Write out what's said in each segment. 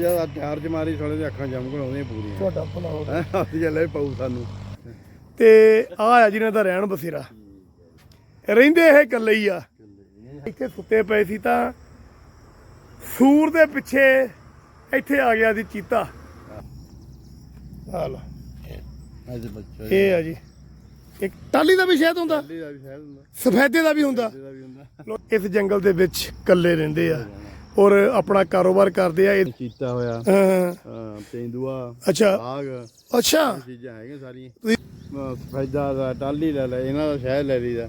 ਜ਼ਿਆਦਾ ਚਾਰਜ ਮਾਰੀ ਸਾਲੇ ਦੇ ਅੱਖਾਂ ਜਮਕਣ ਆਉਂਦੀਆਂ ਪੂਰੀਆਂ। ਤੁਹਾਡਾ ਭਲਾ ਹੈ ਹੱਥ ਚੱਲੇ ਪਊ ਸਾਨੂੰ। ਤੇ ਆ ਆ ਜਿਹਨਾਂ ਦਾ ਰਹਿਣ ਬਸੇਰਾ। ਰਹਿੰਦੇ ਇਹ ਇਕੱਲੇ ਹੀ ਆ। ਇੱਥੇ ਸੁੱਤੇ ਪਏ ਸੀ ਤਾਂ ਸੂਰ ਦੇ ਪਿੱਛੇ ਇੱਥੇ ਆ ਗਿਆ ਸੀ ਚੀਤਾ। ਆ ਅੱਜ ਬੱਚਾ ਇਹ ਆ ਜੀ। ਇੱਕ ਟਾਲੀ ਦਾ ਵੀ ਸ਼ਾਇਦ ਹੁੰਦਾ। ਸਫੈਦੇ ਦਾ ਵੀ ਹੁੰਦਾ। ਇਸ ਜੰਗਲ ਦੇ ਵਿੱਚ ਇਕੱਲੇ ਰਹਿੰਦੇ ਆ। ਔਰ ਆਪਣਾ ਕਾਰੋਬਾਰ ਕਰਦੇ ਆ ਇਹ ਚੀਤਾ ਹੋਇਆ ਅਹ, ਹਾਂ ਤੇਂਦੂਆ ਅੱਛਾ। ਬਾਗ ਅੱਛਾ। ਚੀਜ਼ਾਂ ਹੈਗੀਆਂ ਸਾਰੀਆਂ। ਤੁਸੀਂ- ਫੈਦਾ ਦਾ ਟਾਲੀ ਲੈ ਲੈ ਇਹਨਾਂ ਦਾ ਸ਼ਹਿਦ ਲੈ ਲਈਦਾ।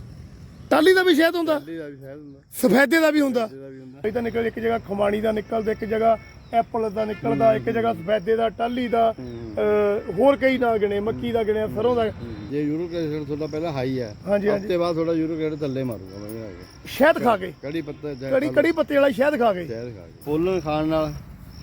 ਟਾਲੀ ਦਾ ਵੀ ਸ਼ਾਇਦ ਹੁੰਦਾ? ਟਾਲੀ ਦਾ ਵੀ ਸ਼ਹਿਦ ਹੁੰਦਾ। ਸਫੈਦੇ ਦਾ ਵੀ ਹੁੰਦਾ? ਇਹਦਾ ਵੀ ਹੁੰਦਾ। ਇਹ ਤਾਂ ਨਿਕਲ ਇੱਕ ਜਗ੍ਹਾ ਖਮਾਣੀ ਦਾ ਨਿਕਲਦਾ ਇੱਕ ਜਗ੍ਹਾ ਐਪਲ ਦਾ ਨਿਕਲਦਾ ਇੱਕ ਜਗ੍ਹਾ ਸਫੈਦੇ ਦਾ ਟਾਲੀ ਦਾ ਅਹ, ਹੋਰ ਕਈ ਨਾ ਗਿਣੇ ਮੱਕੀ ਦਾ ਗਿਣਿਆ ਸਰੋਂ ਦਾ। ਜੇ ਯੂਰੋ ਐਸਿਡ ਤੁਹਾਡਾ ਪਹਿਲਾਂ ਹਾਈ ਹੈ ਹਾਂਜੀ, ਹਾਂਜੀ। ਹਫ਼ਤੇ ਬਾਅਦ ਤੁਹਾਡਾ ਯੂਰੋ ਐਸਿਡ ਥੱਲੇ ਮਾਰੂਗਾ ਮੈਂ ਕਿਹਾ ਸ਼ਹਿਦ ਖਾ ਕੇ। ਕੜੀ ਪੱਤਾ ਜਾਂ ਕੜੀ ਕੜੀ ਪੱਤੇ ਵਾਲਾ ਸ਼ਹਿਦ ਖਾ ਕੇ। ਸ਼ਹਿਦ ਖਾ ਕੇ। ਫੁੱਲ ਖਾਣ ਨਾਲ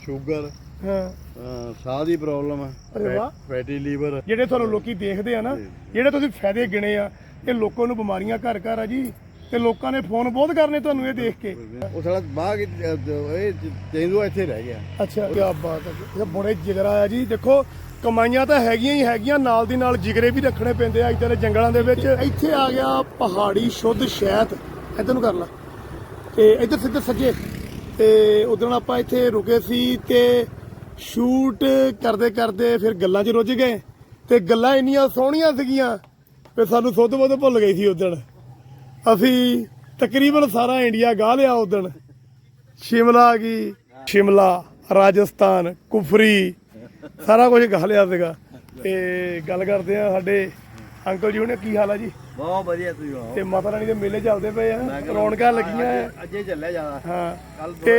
ਸ਼ੂਗਰ ਹਾਂ। ਅਹ ਸਾਹ ਦੀ ਪ੍ਰੋਬਲਮ ਹੈ। ਅਰੇ ਵਾਹ। ਫੈਟੀ ਲੀਵਰ ਜਿਹੜੇ ਤੁਹਾਨੂੰ ਲੋਕੀ ਦੇਖਦੇ ਆ ਨਾ ਜਿਹੜੇ ਤੁਸੀਂ ਫਾਇਦੇ ਗਿਣੇ ਆ ਇਹ ਲੋਕਾਂ ਨੂੰ ਬਿਮਾਰੀਆਂ ਘਰ ਘਰ ਆ ਜੀ। ਤੇ ਲੋਕਾਂ ਨੇ ਫੋਨ ਬਹੁਤ ਕਰਨੇ ਤੁਹਾਨੂੰ ਇਹ ਦੇਖ ਕੇ। ਉਹ ਸਾਲਾ ਬਾਗ ਇਹ ਤੇਂਦੂਆ ਇੱਥੇ ਰਹਿ ਗਿਆ। ਅੱਛਾ ਕੀ ਬਾਤ ਹੈ ਇਹ ਬੜੇ ਜਿਗਰਾ ਆ ਜੀ। ਦੇਖੋ ਕਮਾਈਆਂ ਤਾਂ ਹੈਗੀਆਂ ਹੀ ਹੈਗੀਆਂ ਨਾਲ ਦੀ ਨਾਲ ਜਿਗਰੇ ਵੀ ਰੱਖਣੇ ਪੈਂਦੇ ਆ ਇੱਧਰ ਜੰਗਲਾਂ ਦੇ ਵਿੱਚ। ਇੱਥੇ ਆ ਗਿਆ ਪਹਾੜੀ ਸ਼ੁੱਧ ਸ਼ਹਿਦ ਇੱਧਰ ਨੂੰ ਕਰ ਲਾ। ਤੇ ਇੱਧਰ ਸਿੱਧੇ ਸੱਜੇ। ਤੇ ਉਦੋਂ ਆਪਾਂ ਇੱਥੇ ਰੁਕੇ ਸੀ ਤੇ ਸ਼ੂਟ ਕਰਦੇ ਕਰਦੇ ਫਿਰ ਗੱਲਾਂ 'ਚ ਰੁੱਝ ਗਏ। ਤੇ ਗੱਲਾਂ ਇੰਨੀਆਂ ਸੋਹਣੀਆਂ ਸੀਗੀਆਂ ਕਿ ਸਾਨੂੰ ਸੁੱਧ ਬੁੱਧ ਭੁੱਲ ਗਈ ਸੀ ਉਦੋਂ ਅਸੀਂ ਤਕਰੀਬਨ ਸਾਰਾ ਇੰਡੀਆ ਗਾਹ ਲਿਆ ਉਦੋਂ ਸ਼ਿਮਲਾ ਆ ਗਈ ਸ਼ਿਮਲਾ ਰਾਜਸਥਾਨ ਕੁਫਰੀ ਸਾਰਾ ਕੁਝ ਗਾ ਲਿਆ ਸੀਗਾ। ਤੇ ਗੱਲ ਕਰਦੇ ਆ ਸਾਡੇ ਅੰਕਲ ਜੀ ਹੁਣੇ ਕੀ ਹਾਲ ਆ ਜੀ? ਬਹੁਤ ਵਧੀਆ ਤੁਸੀਂ ਆਓ ਤੇ ਮਾਤਾ ਰਾਣੀ ਦੇ ਮੇਲੇ ਚੱਲਦੇ ਪਏ ਆ ਰੌਣਕਾਂ ਲੱਗੀਆਂ ਆ। ਅੱਜੇ ਚੱਲਿਆ ਜਾਣਾ ਹਾਂ। ਤੇ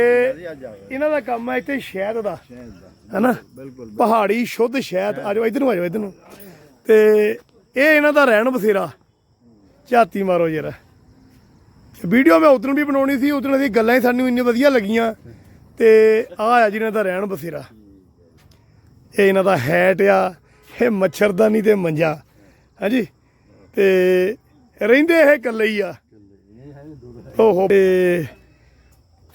ਇਹਨਾਂ ਦਾ ਕੰਮ ਹੈ ਇੱਥੇ ਸ਼ਹਿਦ ਦਾ। ਹੈਨਾ? ਬਿਲਕੁਲ ਪਹਾੜੀ ਸ਼ੁੱਧ ਸ਼ਹਿਦ। ਆ ਜਾਓ ਇਧਰ ਨੂੰ ਆ ਜਾਓ ਇਧਰ ਨੂੰ। ਤੇ ਇਹ ਇਹਨਾਂ ਦਾ ਰਹਿਣ ਬਸੇਰਾ। ਝਾਤੀ ਮਾਰੋ ਜਰਾ। ਵੀਡੀਓ ਮੈਂ ਉਧਰੋਂ ਵੀ ਬਣਾਉਣੀ ਸੀ ਉਧਰੋਂ ਦੀ ਗੱਲਾਂ ਹੀ ਸਾਨੂੰ ਇੰਨੀਆਂ ਵਧੀਆ ਲੱਗੀਆਂ। ਤੇ ਆ ਆ ਜਿਹਨਾਂ ਦਾ ਰਹਿਣ ਬਸੇਰਾ। ਇਹ ਇਹਨਾਂ ਦਾ ਹੈਟ ਆ, ਇਹ ਮੱਛਰਦਾਨੀ ਤੇ ਮੰਜਾ। ਹਾਂਜੀ? ਤੇ ਰਹਿੰਦੇ ਇਹ ਇਕੱਲੇ ਹੀ ਆ। ਓਹੋ। ਤੇ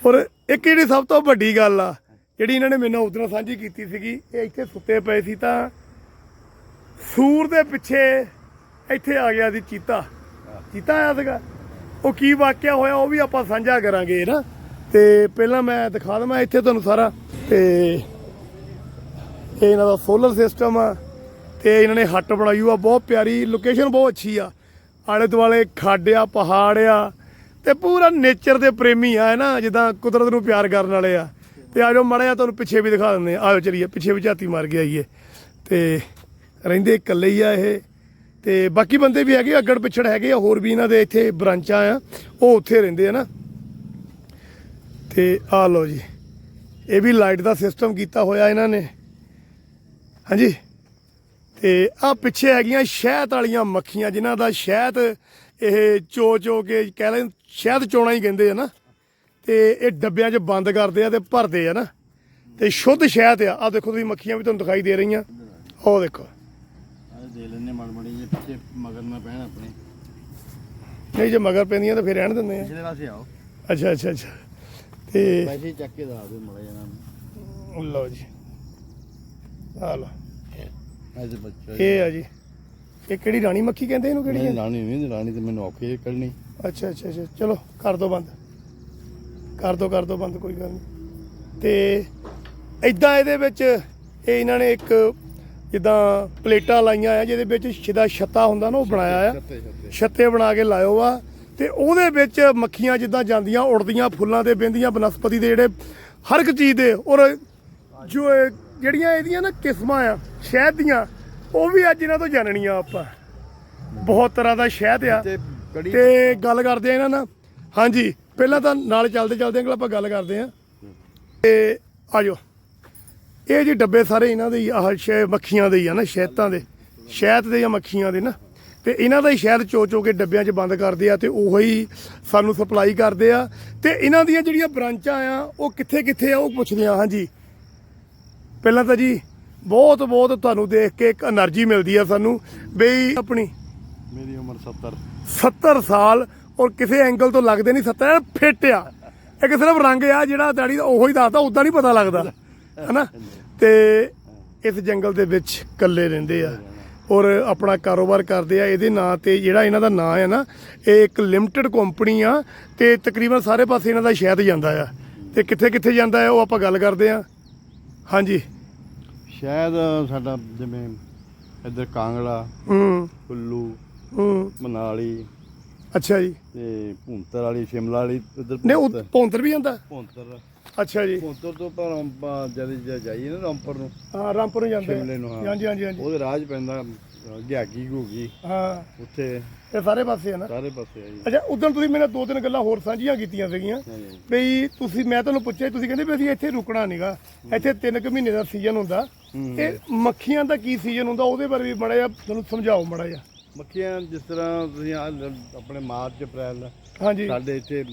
ਔਰ ਇੱਕ ਜਿਹੜੀ ਸਭ ਤੋਂ ਵੱਡੀ ਗੱਲ ਆ, ਜਿਹੜੀ ਇਹਨਾਂ ਨੇ ਮੈਨੂੰ ਉਦੋਂ ਸਾਂਝੀ ਕੀਤੀ ਸੀਗੀ, ਇਹ ਇੱਥੇ ਸੁੱਤੇ ਪਏ ਸੀ ਤਾਂ ਸੂਰ ਦੇ ਪਿੱਛੇ ਇੱਥੇ ਆ ਗਿਆ ਸੀ ਚੀਤਾ। ਚੀਤਾ ਆਇਆ ਸੀਗਾ। ਉਹ ਕੀ ਵਾਕਿਆ ਹੋਇਆ ਉਹ ਵੀ ਆਪਾਂ ਸਾਂਝਾ ਕਰਾਂਗੇ ਨਾ। ਤੇ ਪਹਿਲਾਂ ਮੈਂ ਦਿਖਾ ਦਵਾਂ ਇੱਥੇ ਤੁਹਾਨੂੰ ਸਾਰਾ। ਤੇ ਇਹ ਇਹਨਾਂ ਦਾ ਸੋਲਰ ਸਿਸਟਮ ਆ। ਤੇ ਇਹਨਾਂ ਨੇ ਹੱਟ ਬਣਾਈ ਹੋਈ ਆ, ਬਹੁਤ ਪਿਆਰੀ ਲੋਕੇਸ਼ਨ ਬਹੁਤ ਅੱਛੀ ਆ। ਆਲੇ ਦੁਆਲੇ ਖੱਡ ਆ, ਪਹਾੜ ਆ। ਤੇ ਪੂਰਾ ਨੇਚਰ ਦੇ ਪ੍ਰੇਮੀ ਆ, ਹੈ ਨਾ, ਜਿੱਦਾਂ ਕੁਦਰਤ ਨੂੰ ਪਿਆਰ ਕਰਨ ਵਾਲੇ ਆ। ਤੇ ਆਜੋ ਮੜਾ ਜਾ ਤੁਹਾਨੂੰ ਪਿੱਛੇ ਵੀ ਦਿਖਾ ਦਿੰਦੇ ਆ। ਆਜੋ ਚਲੀਏ, ਪਿੱਛੇ ਵੀ ਝਾਤੀ ਮਾਰ ਕੇ ਆਈਏ। ਤੇ ਰਹਿੰਦੇ ਇਕੱਲੇ ਹੀ ਆ ਇਹ। ਤੇ ਬਾਕੀ ਬੰਦੇ ਵੀ ਹੈਗੇ, ਅੱਗੜ ਪਿਛੜ ਹੈਗੇ ਆ, ਹੋਰ ਵੀ ਇਹਨਾਂ ਦੇ ਇੱਥੇ ਬ੍ਰਾਂਚਾਂ ਆ, ਉਹ ਉੱਥੇ ਰਹਿੰਦੇ ਆ ਨਾ। ਤੇ ਆ ਲਓ ਜੀ, ਇਹ ਵੀ ਲਾਈਟ ਦਾ ਸਿਸਟਮ ਕੀਤਾ ਹੋਇਆ ਇਹਨਾਂ ਨੇ। ਹਾਂਜੀ, ਤੇ ਆ ਪਿੱਛੇ ਹੈਗੀਆਂ ਸ਼ਹਿਦ ਵਾਲੀਆਂ ਮੱਖੀਆਂ, ਜਿਨ੍ਹਾਂ ਦਾ ਸ਼ਹਿਦ ਇਹ ਚੋ ਚੋ ਕੇ ਕਹਿ ਲੈ ਸ਼ਹਿਦ ਚੋਣਾ ਹੀ ਕਹਿੰਦੇ ਆ ਨਾ। ਤੇ ਇਹ ਡੱਬਿਆਂ 'ਚ ਬੰਦ ਕਰਦੇ ਆ ਤੇ ਭਰਦੇ ਆ ਨਾ। ਤੇ ਸ਼ੁੱਧ ਸ਼ਹਿਦ ਆ। ਆ ਦੇਖੋ ਤੁਸੀਂ ਮੱਖੀਆਂ ਵੀ ਤੁਹਾਨੂੰ ਦਿਖਾਈ ਦੇ ਰਹੀਆਂ। ਉਹ ਦੇਖੋ। ਦੇ ਲੈਣੇ ਮੜ ਮੜੀ ਜੇ ਪਿੱਛੇ ਮਗਰ ਨਾ ਪੈਣ ਆਪਣੇ। ਨਹੀਂ ਜੇ ਮਗਰ ਪੈਂਦੀਆਂ ਤਾਂ ਫਿਰ ਰਹਿਣ ਦਿੰਦੇ ਆ। ਪਿਛਲੇ ਪਾਸੇ ਆਓ। ਅੱਛਾ ਅੱਛਾ ਅੱਛਾ। ਤੇ ਪੈਸੇ ਚੱਕ ਕੇ ਦੱਸ ਦਿਓ ਮੜਾ ਜਾਣਾ ਲਓ ਜੀ। ਆ ਲਓ। ਅੱਜ ਬੱਚਾ ਇਹ ਆ ਜੀ। ਇਹ ਕਿਹੜੀ ਰਾਣੀ ਮੱਖੀ ਕਹਿੰਦੇ ਇਹਨੂੰ ਕਿਹੜੀ ਨਹੀਂ ਰਾਣੀ ਨਹੀਂ ਰਾਣੀ ਤੇ ਮੈਨੂੰ ਔਖੀ ਕੱਢਣੀ। ਅੱਛਾ ਅੱਛਾ ਅੱਛਾ। ਚਲੋ ਕਰ ਦੋ ਬੰਦ। ਕਰ ਦੋ ਕਰ ਦੋ ਬੰਦ ਕੋਈ ਗੱਲ ਨਹੀਂ। ਤੇ ਇਦਾਂ ਇਹਦੇ ਵਿੱਚ ਇਹ ਇਹਨਾਂ ਨੇ ਇੱਕ ਜਿੱਦਾਂ ਪਲੇਟਾਂ ਲਾਈਆਂ ਆ ਜਿਹਦੇ ਵਿੱਚ ਸਿੱਧਾ ਛੱਤਾ ਹੁੰਦਾ ਨਾ ਉਹ ਬਣਾਇਆ ਆ। ਛੱਤੇ ਬਣਾ ਕੇ ਲਾਇਓ ਆ। ਤੇ ਉਹਦੇ ਵਿੱਚ ਮੱਖੀਆਂ ਜਿੱਦਾਂ ਜਾਂਦੀਆਂ ਉੜਦੀਆਂ ਫੁੱਲਾਂ ਦੇ ਬਿੰਦੀਆਂ ਬਨਸਪਤੀ ਦੇ ਜਿਹੜੇ ਹਰ ਇੱਕ ਚੀਜ਼ ਦੇ ਔਰ ਜੋ ਜਿਹੜੀਆਂ ਇਹਦੀਆਂ ਨਾ ਕਿਸਮਾਂ ਆ ਸ਼ਹਿਦ ਦੀਆਂ ਉਹ ਵੀ ਅੱਜ ਇਹਨਾਂ ਤੋਂ ਜਾਣਨੀਆਂ ਆਪਾਂ। ਬਹੁਤ ਤਰ੍ਹਾਂ ਦਾ ਸ਼ਹਿਦ ਆ। ਤੇ ਗੱਲ ਕਰਦੇ ਆ ਇਹਨਾਂ ਨਾਲ। ਹਾਂਜੀ ਪਹਿਲਾਂ ਤਾਂ ਨਾਲ ਚੱਲਦੇ ਚੱਲਦੇ ਅੰਕਲ ਆਪਾਂ ਗੱਲ ਕਰਦੇ ਆ। ਤੇ ਆਜੋ ਇਹ ਜੀ ਡੱਬੇ ਸਾਰੇ ਇਹਨਾਂ ਦੇ ਹੀ ਆਹ ਸ਼ੈ ਮੱਖੀਆਂ ਦੇ ਹੀ ਆ ਨਾ ਸ਼ਹਿਤਾਂ ਦੇ। ਸ਼ਹਿਤ ਦੇ ਜਾਂ ਮੱਖੀਆਂ ਦੇ ਨਾ। ਤੇ ਇਹਨਾਂ ਦਾ ਹੀ ਸ਼ਹਿਦ ਚੋ ਚੋ ਕੇ ਡੱਬਿਆਂ 'ਚ ਬੰਦ ਕਰਦੇ ਆ ਤੇ ਹੀ ਸਾਨੂੰ ਸਪਲਾਈ ਕਰਦੇ ਆ। ਤੇ ਇਹਨਾਂ ਦੀਆਂ ਜਿਹੜੀਆਂ ਬ੍ਰਾਂਚਾਂ ਆ ਉਹ ਕਿੱਥੇ ਕਿੱਥੇ ਆ ਉਹ ਪੁੱਛਦੇ ਆ ਹਾਂਜੀ। ਪਹਿਲਾਂ ਤਾਂ ਜੀ ਬਹੁਤ ਬਹੁਤ ਤੁਹਾਨੂੰ ਦੇਖ ਕੇ ਇੱਕ એનર્ਜੀ ਮਿਲਦੀ ਆ ਸਾਨੂੰ ਬਈ ਆਪਣੀ ਮੇਰੀ ਉਮਰ 70 70 ਸਾਲ ਔਰ ਕਿਸੇ ਐਂਗਲ ਤੋਂ ਲੱਗਦੇ ਨਹੀਂ 70 ਫਿੱਟ ਆ ਇਹ ਸਿਰਫ ਰੰਗ ਆ ਜਿਹੜਾ ਦਾੜੀ ਦਾ ਉਹੀ ਦੱਸਦਾ ਉਦਾਂ ਨਹੀਂ ਪਤਾ ਲੱਗਦਾ। ਹਨਾ? ਤੇ ਇਸ ਜੰਗਲ ਦੇ ਵਿੱਚ ਇਕੱਲੇ ਰਹਿੰਦੇ ਆ। ਔਰ ਆਪਣਾ ਕਾਰੋਬਾਰ ਕਰਦੇ ਆ। ਇਹਦੇ ਨਾਂ ਤੇ ਜਿਹੜਾ ਇਹਨਾਂ ਦਾ ਨਾਂ ਹੈ ਨਾ ਇਹ ਇੱਕ ਲਿਮਟਿਡ ਕੰਪਨੀ ਆ ਤੇ ਤਕਰੀਬਨ ਸਾਰੇ ਪਾਸੇ ਇਹਨਾਂ ਦਾ ਸ਼ਹਿਦ ਜਾਂਦਾ ਆ। ਤੇ ਕਿੱਥੇ ਕਿੱਥੇ ਜਾਂਦਾ ਹੈ ਉਹ ਆਪਾਂ ਗੱਲ ਕਰਦੇ ਆ। ਹਾਂਜੀ। ਸ਼ਾਇਦ ਸਾਡਾ ਜਿਵੇਂ ਇੱਧਰ ਕਾਂਗੜਾ ਹੂੰ। ਕੁੱਲੂ ਹੂੰ। ਮਨਾਲੀ ਅੱਛਾ ਜੀ। ਤੇ ਭੁੰਤਰ ਵਾਲੀ ਸ਼ਿਮਲਾ ਵਾਲੀ ਇੱਧਰ ਨੇ ਉਹ ਪੌਂਤਰ ਵੀ ਜਾਂਦਾ? ਭੁੰਤਰ। ਅੱਛਾ ਜੀ। ਭੁੰਤਰ ਤੋਂ ਪਰ ਜਦ ਜਾਈਏ ਨਾ ਰਾਮਪੁਰ ਨੂੰ। ਹਾਂ ਰਾਮਪੁਰ ਨੂੰ ਜਾਂਦੇ ਸ਼ਿਮਲੇ ਨੂੰ, ਹਾਂ। ਹਾਂਜੀ ਹਾਂਜੀ ਹਾਂਜੀ। ਉਹਦੇ ਰਾਜ ਪੈਂਦਾ ਗਿਆਗੀ ਘੂਗੀ। ਹਾਂ। ਉੱਥੇ ਇਹ ਸਾਰੇ ਪਾਸੇ ਆ ਨਾ? ਸਾਰੇ ਪਾਸੇ ਆ ਜੀ। ਅੱਛਾ ਉਦੋਂ ਤੁਸੀਂ ਮੇਰੇ ਨਾਲ ਦੋ ਤਿੰਨ ਗੱਲਾਂ ਹੋਰ ਸਾਂਝੀਆਂ ਕੀਤੀਆਂ ਸੀਗੀਆਂ। ਹਾਂਜੀ। ਬਈ ਤੁਸੀਂ ਮੈਂ ਤੁਹਾਨੂੰ ਪੁੱਛਿਆ ਤੁਸੀਂ ਕਹਿੰਦੇ ਵੀ ਅਸੀਂ ਇੱਥੇ ਰੁਕਣਾ ਨਹੀਂਗਾ ਇੱਥੇ ਤਿੰਨ ਕੁ ਮਹੀਨੇ ਦਾ ਸੀਜ਼ਨ ਹੁੰਦਾ। ਇਹ ਮੱਖੀਆਂ ਦਾ ਕੀ ਸੀਜ਼ਨ ਹੁੰਦਾ? ਉਹਦੇ ਬਾਰੇ ਵੀ ਮੜਾ ਜਿਹਾ ਤੁਹਾਨੂੰ ਸਮਝਾਓ ਮੜਾ ਜਿਹਾ। ਮੱਖੀਆਂ ਜਿਸ ਤਰ੍ਹਾਂ ਤੁਸੀਂ ਆਹ ਲ- ਆਪਣੇ ਮਾਰਚ ਅਪ੍ਰੈਲ ਹਾਂਜੀ। ਸਾਡੇ ਇੱਥੇ ਅ,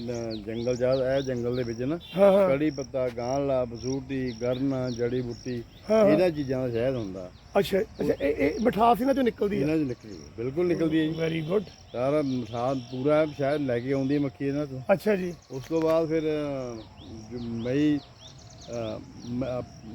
ਜੰਗਲ ਜ਼ਿਆਦਾ ਇਹ ਜੰਗਲ ਦੇ ਵਿੱਚ ਨਾ ਹਾਂ ਹਾਂ। ਕੜੀ ਪੱਤਾ ਗਾਂਲਾ ਬਸੂਟੀ ਗਰਨ ਜੜੀ ਬੂਟੀ ਹਾਂ, ਹਾਂ। ਇਹਨਾਂ ਚੀਜ਼ਾਂ ਦਾ ਸ਼ਹਿਦ ਹੁੰਦਾ। ਅੱਛਾ ਅੱਛਾ ਇਹ ਇਹ ਮਿਠਾਸ ਇਹਨਾਂ ਚੋਂ ਨਿਕਲਦੀ ਹੈ ਇਹਨਾਂ ਚ ਨਿਕਲਦੀ ਹੈ, ਬਿਲਕੁਲ ਨਿਕਲਦੀ ਹੈ ਜੀ। ਵੈਰੀ ਗੁੱਡ ਸਾਰਾ ਮਿਸਾਲ ਪੂਰਾ ਸ਼ਹਿਦ ਲੈ ਕੇ ਆਉਂਦੀ ਹੈ ਮੱਖੀ ਇਹਨਾਂ ਤੋਂ। ਅੱਛਾ ਜੀ। ਉਸ ਤੋਂ ਬਾਅਦ ਫਿਰ ਅ, ਜੋ ਮਈ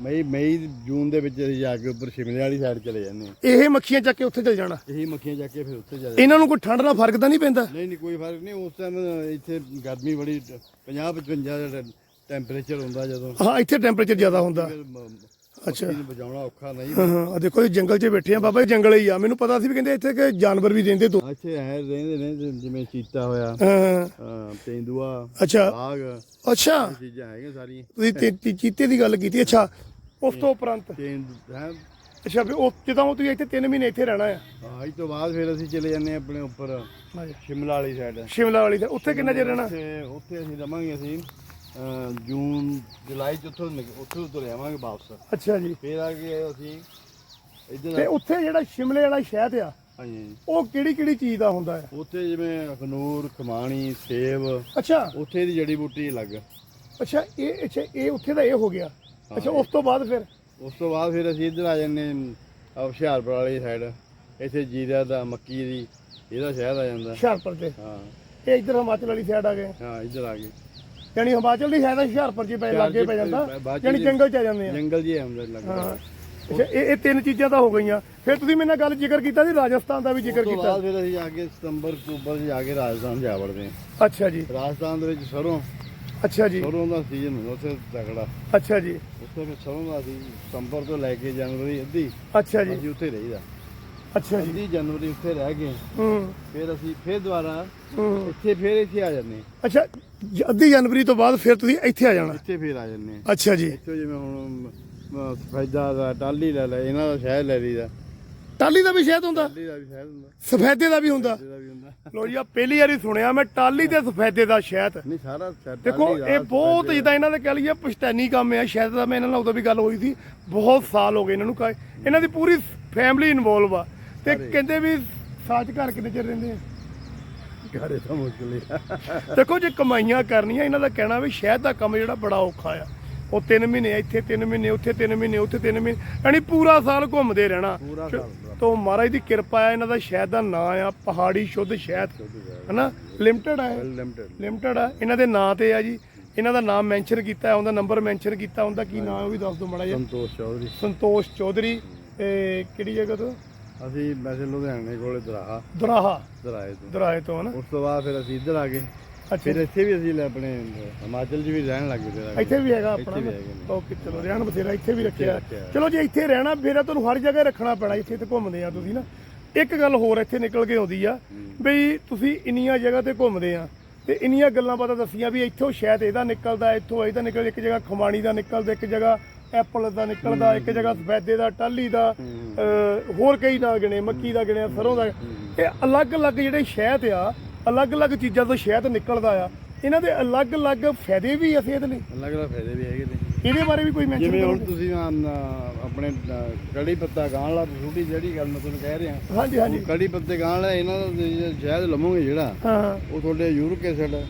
ਮਈ ਮਈ ਜੂਨ ਦੇ ਵਿੱਚ ਅਸੀਂ ਜਾ ਕੇ ਉੱਪਰ ਸ਼ਿਮਲੇ ਵਾਲੀ ਸਾਈਡ ਚਲੇ ਜਾਂਦੇ ਹਾਂ। ਇਹ ਮੱਖੀਆਂ ਚੱਕ ਕੇ ਉੱਥੇ ਚਲ ਜਾਣਾ? ਇਹੀ ਮੱਖੀਆਂ ਜਾ ਕੇ ਫਿਰ ਉੱਥੇ ਜਾ ਇਹਨਾਂ ਨੂੰ ਕੋਈ ਠੰਡ ਨਾਲ ਫ਼ਰਕ ਤਾਂ ਨਹੀਂ ਪੈਂਦਾ? ਨਹੀਂ ਨਹੀਂ ਕੋਈ ਫ਼ਰਕ ਨਹੀਂ। ਉਸ ਟਾਈਮ ਇੱਥੇ ਗਰਮੀ ਬੜੀ 50 55 ਦਾ ਟੈਂਪਰੇਚਰ ਹੁੰਦਾ ਜਦੋਂ। ਹਾਂ ਇੱਥੇ ਟੈਂਪਰੇਚਰ ਜ਼ਿਆਦਾ ਹੁੰਦਾ। ਫਿਰ ਮ- ਅੱਛਾ। ਮੱਖੀ ਨੂੰ ਬਚਾਉਣਾ ਔਖਾ ਨਹੀਂ। ਹਾਂ ਹਾਂ। ਆਹ ਦੇਖੋ ਇਹ ਜੰਗਲ 'ਚ ਬੈਠੇ ਆ। ਬਾਬਾ ਇਹ ਜੰਗਲ ਹੀ ਆ। ਮੈਨੂੰ ਪਤਾ ਸੀ ਵੀ ਕਹਿੰਦੇ ਇੱਥੇ ਕਿ ਜਾਨਵਰ ਵੀ ਰਹਿੰਦੇ ਨੇ ਜਿਵੇਂ ਚੀਤਾ ਹੋਇਆ। ਹਾਂ। ਅ, ਤੇਂਦੂਆ ਅੱਛਾ। ਬਾਗ। ਇਹ ਅੱਛਾ ਚੀਜ਼ਾਂ ਹੈਗੀਆਂ ਸਾਰੀਆਂ। ਤੁਸੀਂ ਤੇ- ਤੇ ਚੀਤੇ ਦੀ ਗੱਲ ਕੀਤੀ। ਅੱਛਾ। ਉਸ ਤੋਂ ਉਪਰੰਤ। ਤੇਂਦ ਹੈ? ਅੱਛਾ ਵੀ ਉਹ ਜਦੋਂ ਉਹ ਤੁਸੀਂ ਇੱਥੇ 3 ਮਹੀਨੇ ਇੱਥੇ ਰਹਿਣਾ ਆ। ਅੱਜ ਤੋਂ ਬਾਅਦ ਫਿਰ ਅਸੀਂ ਚਲੇ ਜਾਂਦੇ ਹਾਂ ਆਪਣੇ ਉੱਪਰ। ਸ਼ਿਮਲਾ ਵਾਲੀ ਸਾਈਡ ਸ਼ਿਮਲਾ ਵਾਲੀ ਦਾ ਉੱਥੇ ਕਿੰਨਾ ਚਿਰ ਰਹਿਣਾ? ਉੱਥੇ ਉੱਥੇ ਅਸੀਂ ਰਵਾਂਗੇ ਅਸੀਂ। ਜੂਨ ਜੁਲਾਈ ਚ ਉੱਥੋਂ ਨਿਕ- ਉੱਥੋਂ ਤੁਰ ਆਵਾਂਗੇ ਵਾਪਸ। ਅੱਛਾ ਜੀ। ਫਿਰ ਆ ਕੇ ਅਸੀਂ ਤੇ ਇੱਧਰ ਉੱਥੇ ਜਿਹੜਾ ਸ਼ਿਮਲੇ ਵਾਲਾ ਸ਼ਹਿਦ ਆ ਹਾਂਜੀ। ਉਹ ਕਿਹੜੀ ਕਿਹੜੀ ਚੀਜ਼ ਦਾ ਹੁੰਦਾ ਆ ਉੱਥੇ ਜਿਵੇਂ ਅਖਨੂਰ ਖਮਾਣੀ ਸੇਬ ਅੱਛਾ। ਉੱਥੇ ਦੀ ਜੜੀ ਬੂਟੀ ਅਲੱਗ। ਅੱਛਾ ਇਹ ਅੱਛਾ ਇਹ ਉੱਥੇ ਦਾ ਇਹ ਹੋ ਗਿਆ। ਅੱਛਾ ਉਸ ਤੋਂ ਬਾਅਦ ਫਿਰ? ਉਸ ਤੋਂ ਬਾਅਦ ਫਿਰ ਅਸੀਂ ਇੱਧਰ ਆ ਆਹ ਹੁਸ਼ਿਆਰਪੁਰ ਵਾਲੀ ਸਾਈਡ ਇੱਥੇ ਜੀਰਾ ਦਾ ਮੱਕੀ ਦੀ ਇਹਦਾ ਸ਼ਹਿਦ ਆ ਜਾਂਦਾ। ਹੁਸ਼ਿਆਰਪੁਰ ਤੇ? ਹਾਂ। ਇਹ ਇੱਧਰ ਹਿਮਾਚਲ ਵਾਲੀ ਸਾਈਡ ਆ ਗਏ। ਹਾਂ ਇੱਧਰ ਆ ਗਏ। ਯਾਨੀ ਹਿਮਾਚਲ ਦੀ ਆ ਹੁਸ਼ਿਆਰਪੁਰ ਜੀ ਪੈ ਲਾਗੇ ਪੈ ਜਾਂਦਾ ਯਾਨੀ ਜੀ- ਜੰਗਲ ਚ ਆ ਜਾਂਦੇ ਆ। ਜੰਗਲ ਜੀ ਆਉਂਦਾ ਲੱਗ। ਹਾਂ। ਅੱਛਾ ਇਹ ਇਹ ਤਿੰਨ ਚੀਜ਼ਾਂ ਤਾਂ ਹੋ ਗਈਆਂ। ਫਿਰ ਤੁਸੀਂ ਮੇਰੇ ਨਾਲ ਗੱਲ ਜ਼ਿਕਰ ਕੀਤਾ ਸੀ ਰਾਜਸਥਾਨ ਦਾ ਵੀ ਜ਼ਿਕਰ ਤੋਂ ਕੀਤਾ। ਬਾਅਦ ਫਿਰ ਅਸੀਂ ਆ ਕੇ ਸਤੰਬਰ ਅਕਤੂਬਰ ਜਾ ਕੇ ਰਾਜਸਥਾਨ ਜਾ ਵੜਦੇ ਹਾਂ। ਅੱਛਾ ਜੀ। ਰਾਜਸਥਾਨ ਦੇ ਵਿੱਚ ਸਰੋਂ। ਅੱਛਾ ਜੀ। ਸਰੋਂ ਦਾ ਸੀਜ਼ਨ ਹੁੰਦਾ ਉੱਥੇ ਤਗੜਾ ਅੱਛਾ ਜੀ। ਉੱਥੇ ਫਿਰ ਸਰੋਂ ਦਾ ਸੀ ਸਤੰਬਰ ਤੋਂ ਲੈ ਕੇ ਜਨਵਰੀ ਅੱਧੀ ਅੱਛਾ ਜੀ। ਅਸੀਂ ਉੱਥੇ ਰਹੀਦਾ। ਅੱਛਾ ਜੀ। ਅੱਧੀ ਜਨਵਰੀ ਉੱਥੇ ਰਹਿ ਗਏ। ਹੂੰ। ਫਿਰ ਅਸੀਂ ਫਿਰ ਦੁਬਾਰਾ ਹੂੰ। ਇੱਥੇ ਫਿਰ ਇੱਥੇ ਆ ਜਾਂਦੇ। ਅੱਛਾ ਜ- ਅੱਧੀ ਜਨਵਰੀ ਤੋਂ ਬਾਅਦ ਫਿਰ ਤੁਸੀਂ ਇੱਥੇ ਆ ਜਾਣਾ। ਇੱਥੇ ਫਿਰ ਆ ਜਾਂਦੇ। ਅੱਛਾ ਜੀ। ਇੱਥੋਂ ਜਿਵੇਂ ਹੁਣ ਅਮ, ਸਫੈਦਾ ਦਾ ਟਾਲੀ ਲੈ ਲੈ ਇਹਨਾਂ ਦਾ ਸ਼ਹਿਦ ਲੈ ਲਈਦਾ। ਟਾਲੀ ਦਾ ਵੀ ਸ਼ਹਿਦ ਹੁੰਦਾ? ਟਾਲੀ ਦਾ ਵੀ ਸ਼ਹਿਦ ਹੁੰਦਾ। ਸਫੈਦੇ ਦਾ ਵੀ ਹੁੰਦਾ? ਇਹਦਾ ਵੀ ਹੁੰਦਾ। ਲੋ ਜੀ ਆ ਪਹਿਲੀ ਵਾਰੀ ਸੁਣਿਆ ਮੈਂ ਟਾਲੀ ਤੇ ਸਫੈਦੇ ਦਾ ਸ਼ਹਿਦ। ਨਹੀਂ ਸਾਰਾ ਸ਼ਹਿਦ ਦੇਖੋ ਟਾਹਲੀ ਦਾ, ਇਹ ਬਹੁਤ ਸਫੈਦੇ ਜਿੱਦਾਂ ਇਹਨਾਂ ਦੇ ਕਹਿ ਲਈਏ ਪਛਤਾਨੀ ਕੰਮ ਹੈ ਸ਼ਾਇਦ ਦਾ ਮੈਂ ਇਹਨਾਂ ਨਾਲ ਉਦੋਂ ਵੀ ਗੱਲ ਹੋਈ ਸੀ ਬਹੁਤ ਸਾਲ ਹੋ ਗਏ ਇਹਨਾਂ ਨੂੰ ਕਾ- ਇਹਨਾਂ ਦੀ ਪੂਰੀ ਫੈਮਿਲੀ ਇਨਵੋਲਵ ਆ। ਤੇ ਕਹਿੰਦੇ ਵੀ ਸਾਜ ਘਰ ਕਿੰਨੇ ਚਿਰ ਰਹਿੰਦੇ ਆ। ਘਰੇ ਤਾਂ ਮੁਸ਼ਕਿਲ ਆ। ਦੇਖੋ ਜੇ ਕਮਾਈਆਂ ਕਰਨੀਆਂ ਇਹਨਾਂ ਦਾ ਕਹਿਣਾ ਵੀ ਸ਼ਹਿਦ ਦਾ ਕੰਮ ਜਿਹੜਾ ਬੜਾ ਔਖਾ ਆ। ਉਹ 3 ਮਹੀਨੇ ਇੱਥੇ 3 ਮਹੀਨੇ ਉੱਥੇ 3 ਮਹੀਨੇ ਉੱਥੇ 3 ਮਹੀਨੇ ਯਾਨੀ ਪੂਰਾ ਸਾਲ ਘੁੰਮਦੇ ਰਹਿਣਾ। ਤੋਂ ਮਹਾਰਾਜ ਦੀ ਕਿਰਪਾ ਆ ਇਹਨਾਂ ਦਾ ਸ਼ਹਿਦ ਦਾ ਨਾਂ ਆ ਪਹਾੜੀ ਸ਼ੁੱਧ ਸ਼ਹਿਦ ਹਨਾ? ਲਿਮਟਿਡ ਆ ਲਿਮਟਿਡ ਆ। ਇਹਨਾਂ ਦੇ ਨਾਂ ਤੇ ਆ ਜੀ। ਇਹਨਾਂ ਦਾ ਨਾਮ ਮੈਂਸ਼ਨ ਕੀਤਾ ਹੈ ਉਹਦਾ ਨੰਬਰ ਮੈਂਸ਼ਨ ਕੀਤਾ ਉਹਦਾ ਕੀ ਨਾਮ ਉਹ ਵੀ ਦੱਸ ਦਿਓ ਮਾੜਾ ਸੰਤੋਸ਼ ਚੌਧਰੀ। ਸੰਤੋਸ਼ ਚੌਧਰੀ ਇਹ ਕਿਹੜੀ ਜਗ੍ਹਾ ਤੋਂ? ਅਸੀਂ ਵੈਸੇ ਲੁਧਿਆਣੇ ਕੋਲੇ ਦਰਾਹਾ। ਦਰਾਹਾ? ਦਰਾਏ ਤੋਂ। ਦਰਾਹੇ ਤੋਂ ਹਨਾ? ਉਸ ਤੋਂ ਬਾਅਦ ਫਿਰ ਅਸੀਂ ਇੱਧਰ ਆ ਗਏ। ਫਿਰ ਇੱਥੇ ਵੀ ਅਸੀਂ ਲੈ ਆਪਣੇ ਹਿਮਾਚਲ 'ਚ ਵੀ ਰਹਿਣ ਲੱਗ ਗਏ। ਇੱਥੇ ਵੀ ਹੈਗਾ ਆਪਣਾ ਨੇ। ਓਕੇ ਚਲੋ ਰਹਿਣ ਬਥੇਰਾ ਇੱਥੇ ਵੀ ਰੱਖਿਆ। ਚਲੋ ਜੇ ਇੱਥੇ ਰਹਿਣਾ ਫਿਰ ਤੁਹਾਨੂੰ ਹਰ ਜਗ੍ਹਾ ਰੱਖਣਾ ਪੈਣਾ ਇੱਥੇ ਤੇ ਘੁੰਮਦੇ ਆ ਤੁਸੀਂ ਨਾ। ਇੱਕ ਗੱਲ ਹੋਰ ਇੱਥੇ ਨਿਕਲ ਕੇ ਆਉਂਦੀ ਆ ਬਈ ਤੁਸੀਂ ਇੰਨੀਆਂ ਜਗ੍ਹਾ ਤੇ ਘੁੰਮਦੇ ਆ ਤੇ ਇੰਨੀਆਂ ਗੱਲਾਂ ਬਾਤਾਂ ਦੱਸੀਆਂ ਵੀ ਇੱਥੋਂ ਸ਼ਾਇਦ ਇਹਦਾ ਨਿਕਲਦਾ ਇੱਥੋਂ ਇਹਦਾ ਨਿਕਲ ਇੱਕ ਜਗ੍ਹਾ ਖਮਾਣੀ ਦਾ ਨਿਕਲਦਾ ਇੱਕ ਜਗ੍ਹਾ ਐਪਲ ਦਾ ਨਿਕਲਦਾ ਇੱਕ ਜਗ੍ਹਾ ਸਫੈਦੇ ਦਾ ਟਾਲੀ ਦਾ। ਹੋਰ ਕਈ ਨਾ ਗਿਣੇ ਮੱਕੀ ਦਾ ਗਿਣਿਆ ਸਰੋਂ ਦਾ ਇਹ ਅਲੱਗ-ਅਲੱਗ ਜਿਹੜੇ ਸ਼ਹਿਦ ਆ ਅਲੱਗ-ਅਲੱਗ ਚੀਜ਼ਾਂ ਤੋਂ ਸ਼ਹਿਦ ਨਿਕਲਦਾ ਆ। ਇਹਨਾਂ ਦੇ ਅਲੱਗ-ਅਲੱਗ ਫਾਇਦੇ ਵੀ ਆ ਸਿਹਤ ਲਈ। ਅਲੱਗ ਅਲੱਗ ਫਾਇਦੇ ਵੀ ਹੈਗੇ ਨੇ। ਇਹਦੇ ਬਾਰੇ ਵੀ ਕੋਈ ਮੈਂਸ਼ਨ ਜਿਵੇਂ ਹੁਣ ਤੁਸੀਂ ਆਪਣੇ ਕੜੀ ਪੱਤਾ ਗਾਂ ਵਾਲਾ ਛੋਟੀ ਜਿਹੜੀ ਗੱਲ ਮੈਂ ਤੁਹਾਨੂੰ ਕਹਿ ਰਿਹਾ। ਹਾਂਜੀ ਹਾਂਜੀ। ਕੜੀ ਪੱਤੇ ਗਾਂ ਵਾਲਾ ਇਹਨਾਂ ਦਾ ਜੇ ਸ਼ਹਿਦ ਲਵੋਗੇ ਜਿਹੜਾ ਹਾਂ। ਉਹ ਤੁਹਾਡੇ ਯੂਰਿਕ ਐਸਿਡ ਹੈ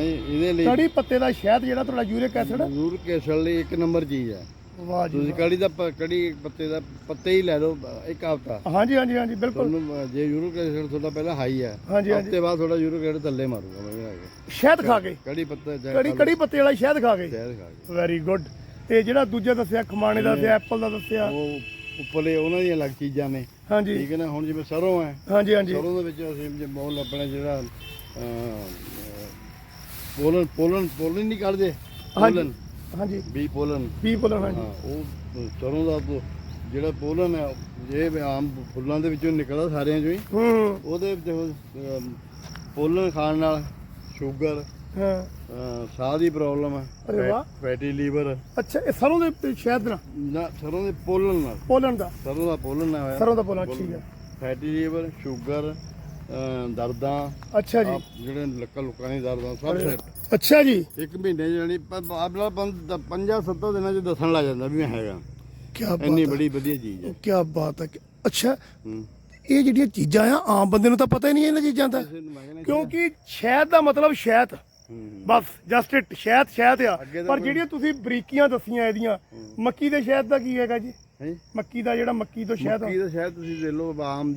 ਇਹਦੇ ਲਈ ਕੜੀ ਪੱਤੇ ਦਾ ਸ਼ਹਿਦ ਜਿਹੜਾ ਤੁਹਾਡਾ ਯੂਰਿਕ ਐਸਿਡ ਯੂਰਿਕ ਐਸਿਡ ਲਈ ਇੱਕ ਨੰਬਰ ਚੀਜ਼ ਹੈ ਵਾਹ ਜੀ ਤੁਸੀਂ ਕੜੀ ਦਾ ਪ- ਕੜੀ ਪੱਤੇ ਦਾ ਪੱਤੇ ਹੀ ਲੈ ਲਓ ਇੱਕ ਹਫ਼ਤਾ। ਹਾਂਜੀ ਹਾਂਜੀ ਹਾਂਜੀ ਬਿਲਕੁਲ। ਤੁਹਾਨੂੰ ਅਹ, ਜੇ ਤੁਹਾਡਾ ਪਹਿਲਾਂ ਹਾਈ ਹੈ। ਹਾਂਜੀ ਹਾਂਜੀ। ਹਫ਼ਤੇ ਬਾਅਦ ਤੁਹਾਡਾ ਯੂਰਿਕ ਐਸਿਡ ਥੱਲੇ ਮਾਰੂਗਾ ਮੈਂ ਆ ਕੇ ਸ਼ਹਿਦ ਖਾ ਕੇ। ਕੜੀ ਪੱਤਾ ਜਾਂ ਕੜੀ ਕੜੀ ਪੱਤੇ ਵਾਲਾ ਸ਼ਹਿਦ ਖਾ ਕੇ। ਸ਼ਹਿਦ ਖਾ ਕੇ। ਵੈਰੀ ਗੁੱਡ ਤੇ ਜਿਹੜਾ ਦੂਜਾ ਦੱਸਿਆ ਖਮਾਣੇ ਦਾ ਦੱਸਿਆ ਐਪਲ ਦਾ ਦੱਸਿਆ। ਉਹ ਉੱਪਰਲੇ ਉਹਨਾਂ ਦੀਆਂ ਅਲੱਗ ਚੀਜ਼ਾਂ ਨੇ। ਹਾਂਜੀ। ਠੀਕ ਹੈ ਨਾ? ਹੁਣ ਜਿਵੇਂ ਸਰੋਂ ਹੈ। ਹਾਂਜੀ ਹਾਂਜੀ। ਸਰੋਂ ਦੇ ਵਿੱਚ ਅਸੀਂ ਜੇ ਮੋਲ ਆਪਣਾ ਜਿਹੜਾ ਪੋਲਨ ਪੋਲਨ ਪੋਲਨ ਨਹੀਂ ਕੱਢਦੇ। ਪੋਲਨ ਹਾਂਜੀ। ਵੀ ਪੋਲਨ ਬੋਲਣ ਹਾਂਜੀ। ਹਾਂ ਉਹ ਸਰੋਂ ਦਾ ਪੋ- ਜਿਹੜਾ ਪੋਲਨ ਹੈ ਜੇ ਆਮ ਫੁੱਲਾਂ ਦੇ ਵਿੱਚੋਂ ਨਿਕਲਦਾ ਸਾਰਿਆਂ ਚੋਂ ਹੀ। ਹੂੰ। ਉਹਦੇ ਅਮ, ਪੋਲਨ ਖਾਣ ਨਾਲ ਸ਼ੂਗਰ ਹਾਂ। ਸਾਹ ਦੀ ਪ੍ਰੋਬਲਮ ਹੈ। ਅਰੇ ਵਾਹ। Fatty liver. ਅੱਛਾ ਇਹ ਸਰੋਂ ਦੇ ਸ਼ਹਿਦ ਨਾਲ ਨਾ ਸਰੋਂ ਦੇ ਪੋਲਨ ਨਾਲ। ਪੋਲਣ ਦਾ? ਸਰੋਂ ਦਾ ਪੋਲਨ ਨਾ ਹੋਇਆ। ਸਰੋਂ ਦਾ ਪੋਲਣ ਠੀਕ ਹੈ। ਫੈਟੀ ਲੀਵਰ ਸ਼ੂਗਰ ਦਰਦਾਂ। ਅੱਛਾ ਜੀ। ਆਹ ਜਿਹੜੇ ਲੱਕਾਂ ਲੁੱਕਾਂ ਦੀ ਦਰਦਾਂ ਸਭ ਸੈੱਟ ਅੱਛਾ ਜੀ। ਇੱਕ ਮਹੀਨੇ ਜਾਨੀ ਆਪਣਾ 50 70 ਦਿਨਾਂ ਚ ਦੱਸਣ ਲੱਗ ਜਾਂਦਾ ਵੀ ਮੈਂ ਹੈਗਾ। ਕੀ ਬਾਤ ਇੰਨੀ ਬੜੀ ਵਧੀਆ ਚੀਜ਼ ਹੈ। ਕੀ ਬਾਤ ਹੈ। ਅੱਛਾ ਇਹ ਜਿਹੜੀਆਂ ਚੀਜ਼ਾਂ ਆ ਆਮ ਬੰਦੇ ਨੂੰ ਤਾਂ ਪਤਾ ਹੀ ਨਹੀਂ ਇਹਨਾਂ ਚੀਜ਼ਾਂ ਦਾ। ਕਿਉਂਕਿ ਸ਼ਹਿਦ ਦਾ ਮਤਲਬ ਸ਼ਹਿਦ। ਹੂੰ ਬਸ ਜਸਟ ਇਟ ਸ਼ਹਿਦ ਸ਼ਹਿਦ ਆ। ਪਰ ਜਿਹੜੀਆਂ ਤੁਸੀਂ ਬਰੀਕੀਆਂ ਦੱਸੀਆਂ ਇਹਦੀਆਂ ਮੱਕੀ ਦੇ ਸ਼ਹਿਦ ਦਾ ਕੀ ਹੈਗਾ ਜੀ? ਮੱਕੀ ਦਾ ਜਿਹੜਾ ਮੱਕੀ ਤੋਂ ਸ਼ਹਿਦ ਆ। ਮੱਕੀ ਦਾ ਸ਼ਾਇਦ ਤੁਸੀਂ ਦੇਖ ਲਓ ਆਮ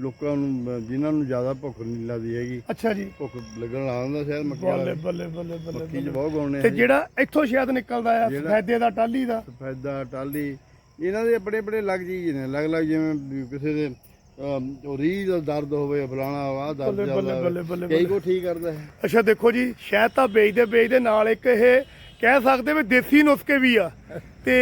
ਲੋਕਾਂ ਨੂੰ ਜਿਨ੍ਹਾਂ ਨੂੰ ਜ਼ਿਆਦਾ ਭੁੱਖ ਨਹੀਂ ਲੱਗਦੀ ਹੈਗੀ। ਅੱਛਾ ਜੀ। ਭੁੱਖ ਲੱਗਣ ਲੱਗ ਜਾਂਦਾ ਸ਼ਾਇਦ ਮੱਕੀ ਬੱਲੇ ਵਾਲਾ। ਬੱਲੇ ਬੱਲੇ ਬੱਲੇ ਮੱਕੀ ਚ ਬਹੁਤ ਨੇ ਤੇ ਜਿਹੜਾ ਇੱਥੋਂ ਸ਼ਹਿਦ ਨਿਕਲਦਾ ਆ ਜਿਹੜਾ- ਫਾਇਦੇ ਦਾ ਟਾਲੀ ਦਾ? ਸਫੈਦਾ ਟਾਲੀ ਇਹਨਾਂ ਦੇ ਬੜੇ ਬੜੇ ਲੱਗ ਚੀਜ਼ ਨੇ। ਅਲੱਗ ਅਲੱਗ ਜਿਵੇਂ ਵੀ ਕਿਸੇ ਦੇ ਅਮ, ਉਹ ਰੀਹ ਦਾ ਦਰਦ ਹੋਵੇ ਫਲਾਣਾ ਆਹ ਦਰਦ ਬੱਲੇ, ਬੱਲੇ, ਹੋਵੇ। ਬੱਲੇ, ਕਈ ਕੋ ਠੀਕ ਕਰਦਾ ਹੈ। ਅੱਛਾ ਦੇਖੋ ਜੀ ਸ਼ਹਿਦ ਤਾਂ ਵੇਚਦੇ ਵੇਚਦੇ। ਨਾਲ ਇੱਕ ਇਹ ਕਹਿ ਸਕਦੇ ਵੀ ਦੇਸੀ ਨੁਸਖੇ ਵੀ ਆ। ਤੇ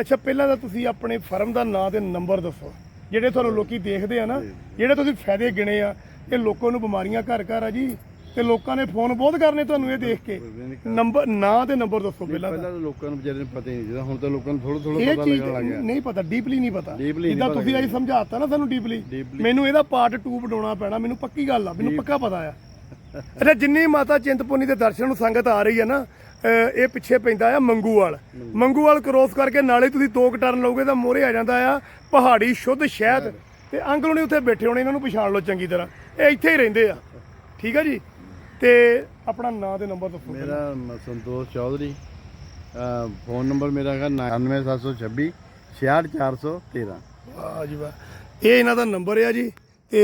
ਅੱਛਾ ਪਹਿਲਾਂ ਤਾਂ ਤੁਸੀਂ ਆਪਣੇ ਫਰਮ ਦਾ ਨਾਂ ਤੇ ਨੰਬਰ ਦੱਸੋ। ਜਿਹੜੇ ਤੁਹਾਨੂੰ ਲੋਕੀ ਦੇਖਦੇ ਆ ਨਾ ਜਿਹੜੇ ਤੁਸੀਂ ਫਾਇਦੇ ਗਿਣੇ ਆ ਇਹ ਲੋਕਾਂ ਨੂੰ ਬਿਮਾਰੀਆਂ ਘਰ ਘਰ ਆ ਜੀ। ਤੇ ਲੋਕਾਂ ਨੇ ਫੋਨ ਬਹੁਤ ਕਰਨੇ ਤੁਹਾਨੂੰ ਇਹ ਦੇਖ ਕੇ। ਨੰਬਰ ਨਾਂ ਤੇ ਨੰਬਰ ਦੱਸੋ ਪਹਿਲਾਂ ਪਹਿਲਾਂ ਤਾਂ ਲੋਕਾਂ ਨੂੰ ਵਿਚਾਰੇ ਨੂੰ ਪਤਾ ਹੀ ਨਹੀਂ ਜਿਹਦਾ ਹੁਣ ਤਾਂ ਲੋਕਾਂ ਨੂੰ ਥੋੜਾ ਥੋੜਾ ਪਤਾ ਲੱਗਣ ਲੱਗ ਗਿਆ। ਨਹੀਂ ਪਤਾ ਡੀਪਲੀ ਨਹੀਂ ਪਤਾ। ਜਿੱਦਾਂ ਤੁਸੀਂ ਅੱਜ ਸਮਝਾਤਾ ਨਾ ਸਾਨੂੰ ਡੀਪਲੀ। ਮੈਨੂੰ ਇਹਦਾ ਪਾਰਟ 2 ਬਣਾਉਣਾ ਪੈਣਾ ਮੈਨੂੰ ਪੱਕੀ ਗੱਲ ਆ ਮੈਨੂੰ ਪੱਕਾ ਪਤਾ ਆ। ਅੱਛਾ ਜਿੰਨੀ ਮਾਤਾ ਚਿੰਤਪੁਰਨੀ ਦੇ ਦਰਸ਼ਨ ਨੂੰ ਸੰਗਤ ਆ ਰਹੀ ਹੈ ਨਾ ਇਹ ਪਿੱਛੇ ਪੈਂਦਾ ਆ ਮੰਗੂਵਾਲ। ਮੰਗੂਵਾਲ ਕ੍ਰੋਸ ਕਰਕੇ ਨਾਲੇ ਤੁਸੀਂ ਦੋ ਟਰਨ ਲਓਗੇ ਤਾਂ ਮੋਰੇ ਆ ਜਾਂਦਾ ਆ ਪਹਾੜੀ ਸ਼ੁੱਧ ਸ਼ਹਿਦ ਤੇ ਅੰਕਲ ਨੇ ਉੱਥੇ ਬੈਠੇ ਹੋਣੇ ਇਹਨਾਂ ਨੂੰ ਪਛਾਣ ਲਓ ਚੰਗੀ ਤਰ੍ਹਾਂ। ਇਹ ਇੱਥੇ ਹੀ ਰਹਿੰਦੇ ਆ। ਠੀਕ ਆ ਜੀ? ਤੇ ਆਪਣਾ ਨਾਂ ਤੇ ਨੰਬਰ ਦੱਸੋ ਮੇਰਾ ਸੰਤੋਸ਼ ਚੌਧਰੀ ਫੋਨ ਨੰਬਰ ਮੇਰਾ ਹੈਗਾ 99726 66413 ਵਾਹ ਜੀ ਵਾਹ। ਇਹ ਇਹਨਾਂ ਦਾ ਨੰਬਰ ਆ ਜੀ ਤੇ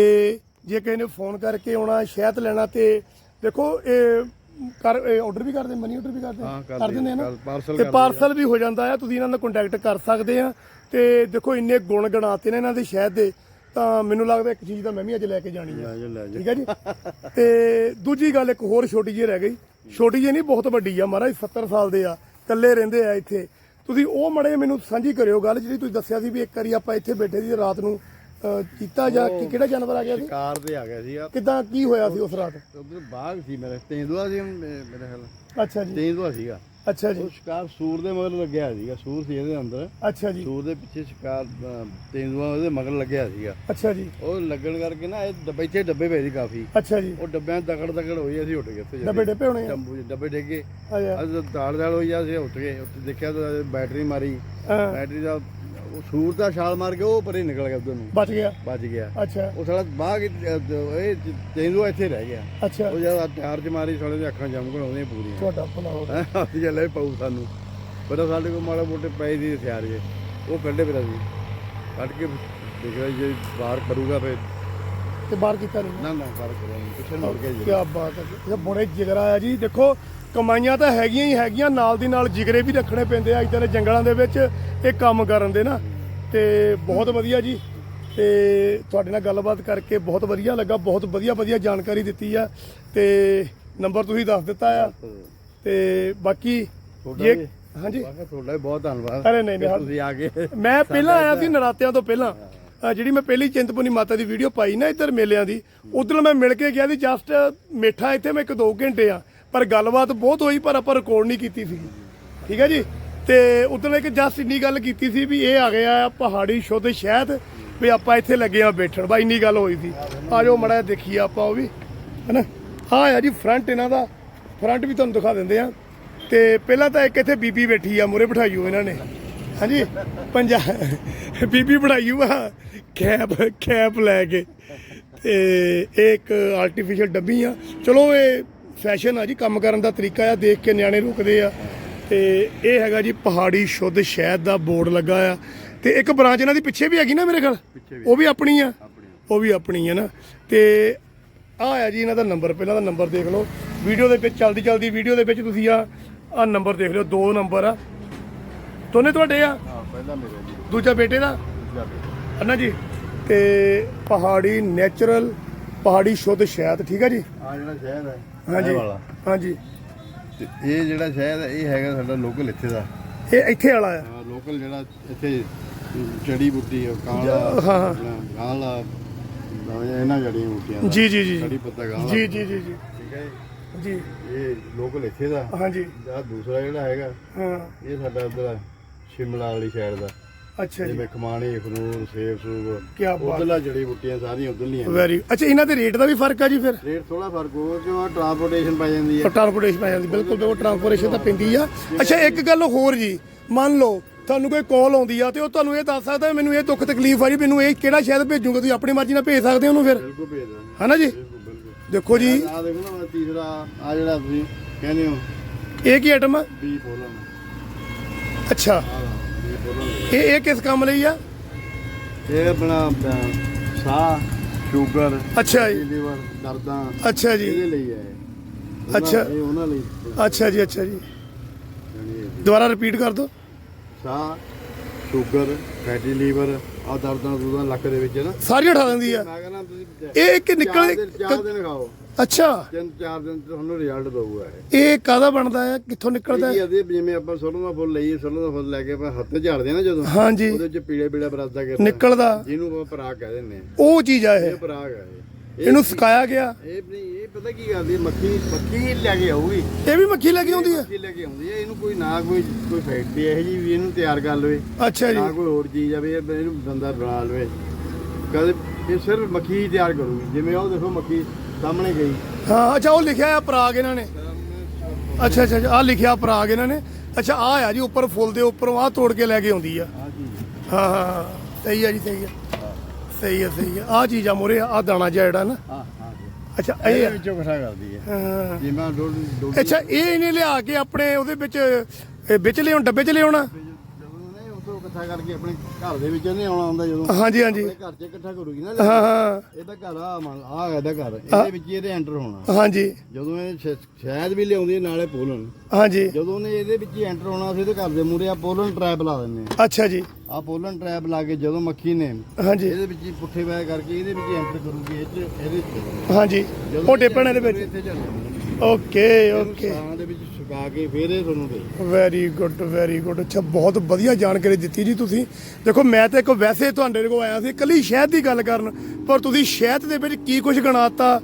ਜੇ ਕਿਸੇ ਨੇ ਫੋਨ ਕਰਕੇ ਆਉਣਾ ਸ਼ਹਿਦ ਲੈਣਾ ਤੇ ਦੇਖੋ ਇਹ ਕਰ ਆਰਡਰ ਵੀ ਕਰਦੇ ਮਨੀ ਆਰਡਰ ਵੀ ਕਰਦੇ ਕਰ ਦਿੰਦੇ ਨਾ। ਤੇ ਪਾਰਸਲ ਵੀ ਹੋ ਜਾਂਦਾ ਆ ਤੁਸੀਂ ਇਹਨਾਂ ਨਾਲ ਕੰਟੈਕਟ ਕਰ ਸਕਦੇ ਆ। ਤੇ ਦੇਖੋ ਇੰਨੇ ਗੁਣ ਗਣਾਤੇ ਨੇ ਇਹਨਾਂ ਦੇ ਸ਼ਹਿਦ ਦੇ ਤਾਂ ਮੈਨੂੰ ਲੱਗਦਾ ਇੱਕ ਚੀਜ਼ ਤਾਂ ਮੈਂ ਵੀ ਅੱਜ ਲੈ ਕੇ ਜਾਣੀ ਆ। ਠੀਕ ਹੈ ਜੀ? ਤੇ ਦੂਜੀ ਗੱਲ ਇੱਕ ਹੋਰ ਛੋਟੀ ਜਿਹੀ ਰਹਿ ਗਈ। ਛੋਟੀ ਜਿਹੀ ਨਹੀਂ ਬਹੁਤ ਵੱਡੀ ਆ ਮਹਾਰਾਜ 70 ਸਾਲ ਦੇ ਆ ਇਕੱਲੇ ਰਹਿੰਦੇ ਆ ਇੱਥੇ। ਤੁਸੀਂ ਉਹ ਮੜੇ ਮੈਨੂੰ ਸਾਂਝੀ ਕਰਿਓ ਗੱਲ ਜਿਹੜੀ ਤੁਸੀਂ ਦੱਸਿਆ ਸੀ ਵੀ ਇੱਕ ਵਾਰੀ ਆਪਾਂ ਇੱਥੇ ਬੈਠੇ ਸੀ ਰਾਤ ਨੂੰ ਅਹ, ਚੀਤਾ ਜਾਂ ਕਿ ਕਿਹੜਾ ਜਾਨਵਰ ਆ ਗਿਆ ਸੀ? ਕਾਰ ਤੇ ਆ ਗਿਆ ਸੀਗਾ ਕਿਦਾਂ ਕੀ ਹੋਇਆ ਸੀ ਉਸ ਰਾਤ? ਉਧਰ ਬਾਗ ਸੀ ਮੇਰੇ ਤੇਂਦੂਆ ਸੀ ਮੇ- ਮੇਰੇ ਖਿਆਲ ਅੱਛਾ ਜੀ। ਤੇਂਦੂਆ ਸੀਗਾ। ਅੱਛਾ ਜੀ। ਉਹ ਸ਼ਿਕਾਰ ਸੂਰ ਦੇ ਮਗਰ ਲੱਗਿਆ ਸੀਗਾ ਸੂਰ ਸੀ ਇਹਦੇ ਅੰਦਰ। ਅੱਛਾ ਜੀ। ਸੂਰ ਦੇ ਪਿੱਛੇ ਸ਼ਿਕਾਰ ਤੇਂਦੂਆ ਉਹਦੇ ਮਗਰ ਲੱਗਿਆ ਸੀਗਾ। ਅੱਛਾ ਜੀ। ਉਹ ਲੱਗਣ ਕਰਕੇ ਨਾ ਇਹ ਡੱਬੇ ਇੱਥੇ ਡੱਬੇ ਪਏ ਸੀ ਕਾਫੀ। ਅੱਛਾ ਜੀ। ਉਹ ਡੱਬਿਆਂ 'ਚ ਦਕੜ ਦਕੜ ਹੋਈ ਅਸੀਂ ਉੱਠ ਗਏ ਉੱਥੇ ਜਾ ਡੱਬੇ ਕੇ। ਡੱਬੇ ਹੋਣੇ ਆ? ਜੰਬੂ 'ਚ ਡੱਬੇ ਡਿੱਗੇ ਅੱਛਾ। ਅੱਜ ਦਾਲ ਦਾਲ ਹੋਈ ਆ ਅਸੀਂ ਉੱਠ ਗਏ। ਉੱਥੇ ਦੇਖਿਆ ਤਾਂ ਬੈਟਰੀ ਮਾਰੀ। ਹਾਂ, ਬੈਟਰੀ ਦਾ ਉਹ ਸੂਰ ਦਾ ਛਾਲ ਮਾਰ ਕੇ ਉਹ ਪਰੇ ਨਿਕਲ ਗਿਆ ਉਧਰ ਨੂੰ। ਬਚ ਗਿਆ? ਬਚ ਗਿਆ। ਅੱਛਾ। ਉਹ ਸਾਲਾ ਬਾਗ ਇਹ ਤੇਂਦੂਆ ਇੱਥੇ ਰਹਿ ਗਿਆ। ਅੱਛਾ। ਉਹ ਜਦ ਟਾਰ ਚ ਮਾਰੀ ਸਾਲੇ ਦੀਆਂ ਅੱਖਾਂ ਜੰਮ ਆਉਂਦੀਆਂ ਪੂਰੀਆਂ। ਤੁਹਾਡਾ ਭਲਾ ਹੋ ਅਸੀਂ ਚੱਲੇ ਪਾਉ ਸਾਨੂੰ। ਪਰ ਸਾਡੇ ਕੋਲ ਮਾੜਾ ਮੋਟੇ ਪਏ ਦੀ ਹਥਿਆਰ ਜੇ। ਉਹ ਕੱਢੇ ਫਿਰ ਅਸੀਂ। ਕੱਢ ਕੇ ਦੇਖਿਆ ਜੇ ਬਾਹਰ ਕਰੂਗਾ ਫਿਰ। ਤੇ ਬਾਹਰ ਕੀਤਾ ਨਹੀਂ। ਨਾ ਨਾ ਬਾਹਰ ਕਰਾਂਗੇ ਪਿੱਛੇ ਮੁੜ ਕੇ ਜੀ ਕੀ ਬਾਤ ਹੈ। ਇਹ ਬੜੇ ਜਿਗਰਾ ਆ ਜੀ। ਦੇਖੋ ਕਮਾਈਆਂ ਤਾਂ ਹੈਗੀਆਂ ਹੀ ਹੈਗੀਆਂ ਨਾਲ ਦੀ ਨਾਲ ਜਿਗਰੇ ਵੀ ਰੱਖਣੇ ਪੈਂਦੇ ਆ। ਇਦਾਂ ਦੇ ਜੰਗਲਾਂ ਦੇ ਵਿੱਚ ਇਹ ਕੰਮ ਕਰਨ ਦੇ ਨਾ। ਤੇ ਬਹੁਤ ਵਧੀਆ ਜੀ। ਤੇ ਤੁਹਾਡੇ ਨਾਲ ਗੱਲਬਾਤ ਕਰਕੇ ਬਹੁਤ ਵਧੀਆ ਲੱਗਾ ਬਹੁਤ ਵਧੀਆ ਵਧੀਆ ਜਾਣਕਾਰੀ ਦਿੱਤੀ ਆ। ਤੇ ਨੰਬਰ ਤੁਸੀਂ ਦੱਸ ਦਿੱਤਾ ਆ। ਤੇ ਬਾਕੀ ਜੇ ਹਾਂਜੀ। ਤੁਹਾਡਾ ਬਹੁਤ ਧੰਨਵਾਦ। ਅਰੇ ਨਹੀਂ, ਨਹੀਂ, ਤੁਸੀਂ ਆ ਕੇ ਮੈਂ ਪਹਿਲਾਂ ਆਇਆ ਸੀ ਨਰਾਤਿਆਂ ਤੋਂ ਪਹਿਲਾਂ। ਜਿਹੜੀ ਮੈਂ ਪਹਿਲੀ ਚਿੰਤਪੁਰਨੀ ਮਾਤਾ ਦੀ ਵੀਡੀਓ ਪਾਈ ਨਾ ਇੱਧਰ ਮੇਲਿਆਂ ਦੀ ਉਦੋਂ ਮੈਂ ਮਿਲ ਕੇ ਗਿਆ ਸੀ ਜਸਟ ਮੇਠਾ ਇੱਥੇ ਮੈਂ ਇੱਕ ਦੋ ਘੰਟੇ ਆ, ਪਰ ਗੱਲਬਾਤ ਬਹੁਤ ਹੋਈ, ਪਰ ਆਪਾਂ ਰਿਕਾਰਡ ਨਹੀਂ ਕੀਤੀ ਸੀ ਠੀਕ ਹੈ ਜੀ? ਤੇ ਉਦੋਂ ਇੱਕ ਜਸਟ ਇੰਨੀ ਗੱਲ ਕੀਤੀ ਸੀ ਵੀ ਇਹ ਆ ਗਿਆ ਪਹਾੜੀ ਸ਼ੁੱਧ ਸ਼ਹਿਦ, ਵੀ ਆਪਾਂ ਇੱਥੇ ਲੱਗੇ ਆ ਬੈਠਣ। ਬਾਈ ਇੰਨੀ ਗੱਲ ਹੋਈ ਸੀ। ਆ ਜਾਓ ਮੜਾ ਦੇਖੀਏ ਆਪਾਂ ਉਹ ਵੀ, ਹੈਨਾ? ਹਾਂ ਆ ਜੀ ਫਰੰਟ ਇਹਨਾਂ ਦਾ ਫਰੰਟ ਵੀ ਤੁਹਾਨੂੰ ਦਿਖਾ ਦਿੰਦੇ ਆ। ਤੇ ਪਹਿਲਾਂ ਤਾਂ ਇੱਕ ਇੱਥੇ ਬੀਬੀ ਬੈਠੀ ਆ ਮੂਰੇ ਬਿਠਾਈਓ ਇਹਨਾਂ ਨੇ। ਹਾਂਜੀ ਪੰਜਾ ਬੀਬੀ ਬਣਾਈਓ ਆ ਕੈਪ ਕੈਪ ਲੈ ਕੇ। ਤੇ ਇਹ ਇੱਕ ਆਰਟੀਫੀਸ਼ੀਅਲ ਡੱਬੀ ਆ। ਚਲੋ ਇਹ ਫੈਸ਼ਨ ਆ ਜੀ ਕੰਮ ਕਰਨ ਦਾ ਤਰੀਕਾ ਆ ਦੇਖ ਕੇ ਨਿਆਣੇ ਰੁਕਦੇ ਆ। ਤੇ ਇਹ ਹੈਗਾ ਜੀ ਪਹਾੜੀ ਸ਼ੁੱਧ ਸ਼ਹਿਦ ਦਾ ਬੋਰਡ ਲੱਗਾ ਆ। ਤੇ ਇੱਕ ਬ੍ਰਾਂਚ ਇਹਨਾਂ ਦੀ ਪਿੱਛੇ ਵੀ ਹੈਗੀ ਨਾ ਮੇਰੇ ਖਿਆਲ। ਉਹ ਵੀ ਆਪਣੀ ਆ? ਉਹ ਵੀ ਆਪਣੀ ਹੈ ਨਾ। ਤੇ ਆ ਆ ਜੀ ਇਹਨਾਂ ਦਾ ਨੰਬਰ ਪਹਿਲਾਂ ਦਾ ਨੰਬਰ ਦੇਖ ਲਓ। ਵੀਡੀਓ ਦੇ ਵਿੱਚ ਚਲਦੀ ਚਲਦੀ ਵੀਡੀਓ ਦੇ ਵਿੱਚ ਤੁਸੀਂ ਆ ਆ ਨੰਬਰ ਦੇਖ ਲਿਓ ਦੋ ਨੰਬਰ ਆ। ਦੋਨੇ ਤੁਹਾਡੇ ਆ? ਹਾਂ ਪਹਿਲਾਂ ਮੇਰੇ ਜੀ। ਦੂਜਾ ਬੇਟੇ ਦਾ? ਦੂਜਾ ਬੇਟਾ। ਹਨਾ ਜੀ ਤੇ ਪਹਾੜੀ ਨੇਚਰਲ ਪਹਾੜੀ ਸ਼ੁੱਧ ਸ਼ਹਿਦ ਠੀਕ ਆ ਜੀ? ਆ ਜਿਹੜਾ ਸ਼ਹਿਰ ਹੈ ਹਾਂਜੀ ਇਹ ਵਾਲਾ। ਹਾਂਜੀ। ਤੇ ਇਹ ਜਿਹੜਾ ਸ਼ਹਿਰ ਹੈ ਇਹ ਹੈਗਾ ਸਾਡਾ ਲੋਕਲ ਇੱਥੇ ਦਾ। ਇਹ ਇੱਥੇ ਵਾਲਾ ਆ? ਲੋਕਲ ਜਿਹੜਾ ਇੱਥੇ ਜੜੀ ਬੂਟੀ ਕਾਲਾ ਹਾਂ। ਕਾਲਾ ਇਹਨਾਂ ਜੜੀਆਂ ਬੂਟੀਆਂ ਦਾ। ਜੀ ਜੀ ਜੀ। ਕੜੀ ਜੀ ਪੱਤਾ ਕਾਲਾ ਜੀ ਜੀ ਜੀ ਜੀ। ਠੀਕ ਹੈ ਜੀ? ਇਹ ਲੋਕਲ ਇੱਥੇ ਦਾ। ਹਾਂਜੀ। ਆ ਦੂਸਰਾ ਜਿਹੜਾ ਹੈਗਾ ਹਾਂ। ਇਹ ਸਾਡਾ ਉਧਰ ਸ਼ਿਮਲਾ ਵਾਲੀ ਸਾਈਡ ਦਾ। ਅੱਛਾ ਜੀ। ਜਿਵੇਂ ਖਮਾਣੀ ਖਨੂਰ ਸੇਬ ਸੂਬ ਕਿਆ ਬਾਤ। ਉਧਰਲਾ ਜੜੀ ਬੂਟੀਆਂ ਸਾਰੀਆਂ ਉਧਰਲੀਆਂ ਵੈਰੀ ਅੱਛਾ ਇਹਨਾਂ ਦੇ ਰੇਟ ਦਾ ਵੀ ਫ਼ਰਕ ਆ ਜੀ ਫਿਰ? ਰੇਟ ਥੋੜਾ ਫ਼ਰਕ ਹੋਊਗਾ ਕਿਉਂ ਟਰਾਂਸਪੋਰਟੇਸ਼ਨ ਪੈ ਜਾਂਦੀ ਹੈ। ਟਰਾਂਸਪੋਰਟੇਸ਼ਨ ਪੈ ਜਾਂਦੀ ਬਿਲਕੁਲ ਬਿਲਕੁਲ ਟਰਾਂਸਪੋਰਟੇਸ਼ਨ ਤਾਂ ਪੈਂਦੀ ਆ। ਅੱਛਾ ਇੱਕ ਗੱਲ ਹੋਰ ਜੀ ਮੰਨ ਲਓ ਤੁਹਾਨੂੰ ਕੋਈ ਕਾਲ ਆਉਂਦੀ ਆ ਤੇ ਉਹ ਤੁਹਾਨੂੰ ਇਹ ਦੱਸ ਸਕਦਾ ਮੈਨੂੰ ਇਹ ਦੁੱਖ ਤਕਲੀਫ ਆ ਜੀ ਮੈਨੂੰ ਇਹ ਕਿਹੜਾ ਸ਼ਹਿਦ ਭੇਜੂਗਾ ਤੁਸੀਂ ਆਪਣੀ ਮਰਜ਼ੀ ਨਾਲ ਭੇਜ ਸਕਦੇ ਹੋ ਉਹਨੂੰ ਫਿਰ? ਬਿਲਕੁਲ ਭੇਜ ਦਾਂਗੇ। ਹਨਾ ਜੀ? ਦੇਖੋ ਜੀ। ਆ ਦੇਖੋ ਨਾ ਤੀਸਰਾ ਆ ਜਿਹੜਾ ਤੁਸੀਂ ਕਹਿੰਦੇ ਹੋ। ਇਹ ਕੀ ਆਈਟਮ ਆ? ਬੀ ਫੋਲਨ ਅੱਛਾ। ਇਹ ਇਹ ਕਿਸ ਕੰਮ ਲਈ ਆ? ਇਹ ਆਪਣਾ ਅਹ, ਸਾਹ ਸ਼ੂਗਰ ਅੱਛਾ ਜੀ। ਲੀਵਰ ਦਰਦਾਂ ਅੱਛਾ ਜੀ। ਇਹਦੇ ਲਈ ਹੈ ਉਹਨਾਂ- ਅੱਛਾ। ਇਹ ਉਹਨਾਂ ਲਈ। ਅੱਛਾ ਜੀ ਅੱਛਾ ਜੀ। ਜਾਣੀ ਇਹ ਦੁਬਾਰਾ ਰਿਪੀਟ ਕਰ ਦਿਓ ਸਾਹ ਸ਼ੂਗਰ ਫੈਟੀ ਲੀਵਰ ਆ ਦਰਦਾਂ ਦੁਰਦਾਂ ਲੱਕ ਦੇ ਵਿੱਚ ਨਾ। ਸਾਰੀ ਉਠਾ ਦਿੰਦੀ ਆ। ਮੈਂ ਕਹਿੰਦਾ ਤੁਸੀਂ ਇਹ ਕਿ ਚਾਰ ਨਿਕਲ ਦਿਨ ਚਾਰ ਦਿਨ ਖਾਓ। ਅੱਛਾ। ਤਿੰਨ ਚਾਰ ਦਿਨ ਚ ਤੁਹਾਨੂੰ ਰਿਜ਼ਲਟ ਦਊਗਾ ਇਹ। ਇਹ ਕਾਦਾ ਬਣਦਾ ਹੈ? ਕਿੱਥੋਂ ਨਿਕਲਦਾ ਹੈ? ਅਦੇ ਜਿਵੇਂ ਆਪਾਂ ਸਰੋਂ ਦਾ ਫੁੱਲ ਲਈਏ ਸਰੋਂ ਦਾ ਫੁੱਲ ਲੈ ਕੇ ਆਪਾਂ ਹੱਥ ਝਾੜਦੇ ਆ ਨਾ ਜਦੋਂ। ਹਾਂਜੀ। ਉਹਦੇ ਵਿੱਚ ਪੀਲੇ ਪੀਲੇ ਬਰਸਦਾ ਕਰਦਾ ਨਿਕਲਦਾ। ਜਿਹਨੂੰ ਆਪਾਂ ਪਰਾਗ ਕਹਿ ਦਿੰਦੇ ਆ। ਉਹ ਚੀਜ਼ ਆ ਇਹ। ਇਹ ਪਰਾਗ ਇਹ। ਇਹਨੂੰ ਸੁਕਾਇਆ ਗਿਆ। ਇਹ ਨਹੀਂ ਇਹ ਪਤਾ ਕੀ ਗੱਲ ਹੈ ਮੱਖੀ ਮੱਖੀ ਲੈ ਕੇ ਆਊਗੀ। ਇਹ ਵੀ ਮੱਖੀ ਲੈ ਕੇ ਆਉਂਦੀ ਹੈ? ਮੱਖੀ ਲੈ ਕੇ ਆਉਂਦੀ ਹੈ। ਇਹਨੂੰ ਕੋਈ ਨਾ ਕੋਈ ਕੋਈ ਫੈਕਟਰੀ ਇਹੋ ਜੀ ਵੀ ਇਹਨੂੰ ਤਿਆਰ ਕਰ ਲਵੇ। ਅੱਛਾ ਜੀ। ਨਾ ਕੋਈ ਹੋਰ ਚੀਜ਼ ਆ ਵੀ ਇਹ ਇਹਨੂੰ ਬੰਦਾ ਬਣਾ ਲਵੇ। ਕਦੇ ਇਹ ਸਿਰਫ ਮੱਖੀ ਹੀ ਤਿਆਰ ਕਰੂਗੀ। ਜਿਵੇਂ ਉਹ ਦੇਖੋ ਮੱਖੀ ਸਾਹਮਣੇ ਗਈ। ਹਾਂ ਅੱਛਾ ਉਹ ਲਿਖਿਆ ਆ ਪਰਾਗ ਇਹਨਾਂ ਨੇ। ਅੱਛਾ ਅੱਛਾ ਆ ਲਿਖਿਆ ਪਰਾਗ ਇਹਨਾਂ ਨੇ। ਅੱਛਾ ਆ ਆ ਜੀ ਉੱਪਰ ਫੁੱਲ ਦੇ ਉੱਪਰੋਂ ਆ ਤੋੜ ਕੇ ਲੈ ਕੇ ਆਉਂਦੀ ਆ। ਜੀ। ਹਾਂ ਹਾਂ ਸਹੀ ਆ ਜੀ ਸਹੀ ਆ। ਸਹੀ ਆ ਸਹੀ ਆ। ਆ ਚੀਜ਼ ਆ ਮੋਰੇ ਆ ਦਾਣਾ ਜਿਹਾ ਜਿਹੜਾ ਨਾ। ਹਾਂ ਹਾਂ ਜੀ। ਅੱਛਾ ਇਹ। ਵਿੱਚੋਂ ਇਕੱਠਾ ਕਰਦੀ ਹੈ। ਡੋਲ ਡੋਲ ਅੱਛਾ ਇਹ ਇਹਨੇ ਲਿਆ ਕੇ ਆਪਣੇ ਉਹਦੇ ਵਿੱਚ ਵਿੱਚ ਲਿਆਉਣ ਡੱਬੇ 'ਚ ਲਿਆਉਣਾ? ਇਕੱਠਾ ਕਰਕੇ ਆਪਣੇ ਘਰ ਦੇ ਵਿੱਚ ਨਹੀਂ ਆਉਣਾ ਹੁੰਦਾ ਜਦੋਂ। ਹਾਂਜੀ ਹਾਂਜੀ। ਆਪਣੇ ਘਰ 'ਚ ਇਕੱਠਾ ਕਰੂਗੀ ਨਾ ਹਾਂ ਹਾਂ। ਇਹਦਾ ਘਰ ਆ ਮੰਨ ਆ ਇਹਦਾ ਘਰ। ਇਹਦੇ ਵਿੱਚ ਹੀ ਇਹਦੇ ਐਂਟਰ ਹੋਣਾ। ਹਾਂਜੀ। ਜਦੋਂ ਇਹ ਸ਼- ਸ਼ਾਇਦ ਵੀ ਲਿਆਉਂਦੀ ਹੈ ਨਾਲੇ ਪੋਲਨ ਹਾਂਜੀ। ਜਦੋਂ ਨੇ ਇਹਦੇ ਵਿੱਚ ਹੀ ਐਂਟਰ ਹੋਣਾ ਸੀ ਇਹਦੇ ਘਰ ਦੇ ਮੂਰੇ ਆ ਪੋਲਨ ਟ੍ਰੈਪ ਲਾ ਦਿੰਦੇ ਆ ਅੱਛਾ ਜੀ। ਆ ਪੋਲਨ ਟ੍ਰੈਪ ਲਾ ਕੇ ਜਦੋਂ ਮੱਖੀ ਨੇ ਹਾਂਜੀ। ਇਹਦੇ ਵਿੱਚ ਹੀ ਪੁੱਠੇ ਵੈ ਕਰਕੇ ਇਹਦੇ ਵਿੱਚ ਐਂਟਰ ਕਰੂਗੀ ਇਹ 'ਚ ਇਹਦੇ 'ਚ। ਹਾਂਜੀ। ਜਦੋਂ ਉਹ ਟੇਪਣ ਇਹਦੇ ਵਿੱਚ ਇੱਥੇ ਚੱਲ ਜਾਂਦੇ ਓਕੇ ਓਕੇ। ਸਾਂ ਦੇ ਵਿੱਚ ਸੁਕਾ ਕੇ ਫਿਰ ਇਹ ਤੁਹਾਨੂੰ ਦੇ ਵੈਰੀ ਗੁੱਡ ਵੈਰੀ ਗੁੱਡ ਅੱਛਾ, ਬਹੁਤ ਵਧੀਆ ਜਾਣਕਾਰੀ ਦਿੱਤੀ ਜੀ ਤੁਸੀਂ। ਦੇਖੋ, ਮੈਂ ਤਾਂ ਇੱਕ ਵੈਸੇ ਤੁਹਾਡੇ ਕੋਲ ਆਇਆ ਸੀ, ਇਕੱਲੀ ਸ਼ਹਿਦ ਦੀ ਗੱਲ ਕਰਨ, ਪਰ ਤੁਸੀਂ ਸ਼ਹਿਦ ਦੇ ਵਿੱਚ ਕੀ ਕੁਝ ਗਣਾਤਾ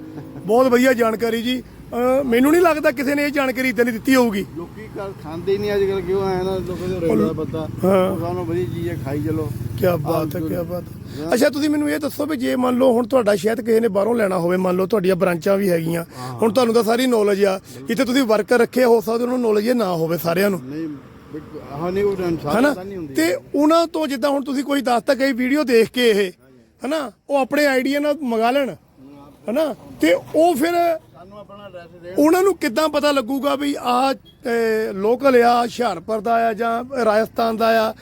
ਬਹੁਤ ਵਧੀਆ ਜਾਣਕਾਰੀ ਜੀ। ਮੈਨੂੰ ਨਹੀਂ ਲੱਗਦਾ ਕਿਸੇ ਨੇ ਇਹ ਜਾਣਕਾਰੀ ਇਦਾਂ ਦੀ ਦਿੱਤੀ ਹੋਊਗੀ। ਲੋਕੀ ਕਰ ਖਾਂਦੇ ਹੀ ਨਹੀਂ ਅੱਜ ਕੱਲ ਕਿਉਂ ਆਇਆ ਨਾ ਲੋਕਾਂ ਦੇ ਰੇੜਾ ਪਤਾ। ਹਾਂ। ਸਾਨੂੰ ਵਧੀਆ ਚੀਜ਼ ਹੈ ਖਾਈ ਚਲੋ। ਕੀ ਬਾਤ ਹੈ ਕੀ ਬਾਤ ਹੈ। ਅੱਛਾ ਤੁਸੀਂ ਮੈਨੂੰ ਇਹ ਦੱਸੋ ਵੀ ਜੇ ਮੰਨ ਲਓ ਹੁਣ ਤੁਹਾਡਾ ਸ਼ਹਿਦ ਕਿਸੇ ਨੇ ਬਾਹਰੋਂ ਲੈਣਾ ਹੋਵੇ ਮੰਨ ਲਓ ਤੁਹਾਡੀਆਂ ਬ੍ਰਾਂਚਾਂ ਵੀ ਹੈਗੀਆਂ ਹੁਣ ਤੁਹਾਨੂੰ ਤਾਂ ਸਾਰੀ ਨੌਲੇਜ ਆ ਜਿੱਥੇ ਤੁਸੀਂ ਵਰਕਰ ਰੱਖੇ ਹੋ ਸਕਦੇ ਉਹਨਾਂ ਨੂੰ ਨੌਲੇਜ ਇਹ ਨਾ ਹੋਵੇ ਸਾਰਿਆਂ ਨੂੰ। ਨਹੀਂ ਆਹ ਨਹੀਂ ਉਹ ਹਨਾ? ਇਨਸਾਨ ਨਹੀਂ ਹੁੰਦੀ। ਤੇ ਉਹਨਾਂ ਤੋਂ ਜਿੱਦਾਂ ਹੁਣ ਤੁਸੀਂ ਕੋਈ ਦੱਸਤਾ ਕਈ ਵੀਡੀਓ ਦੇਖ ਕੇ ਇਹ ਹਨਾ? ਉਹ ਆਪਣੇ ਆਈਡੀਆ ਨਾਲ ਮੰਗਾ ਲੈਣ ਹਨਾ? ਤੇ ਉਹ ਫਿਰ ਸਾਨੂੰ ਆਪਣਾ ਐਡਰੈਸ ਦੇ ਉਹਨਾਂ ਨੂੰ ਕਿੱਦਾਂ ਪਤਾ ਲੱਗੂਗਾ ਵੀ ਆਹ ਲੋਕਲ ਆ ਹੁਸ਼ਿਆਰਪੁਰ ਦਾ ਆ ਜਾਂ ਰਾਜਸਥਾਨ ਦਾ ਆ?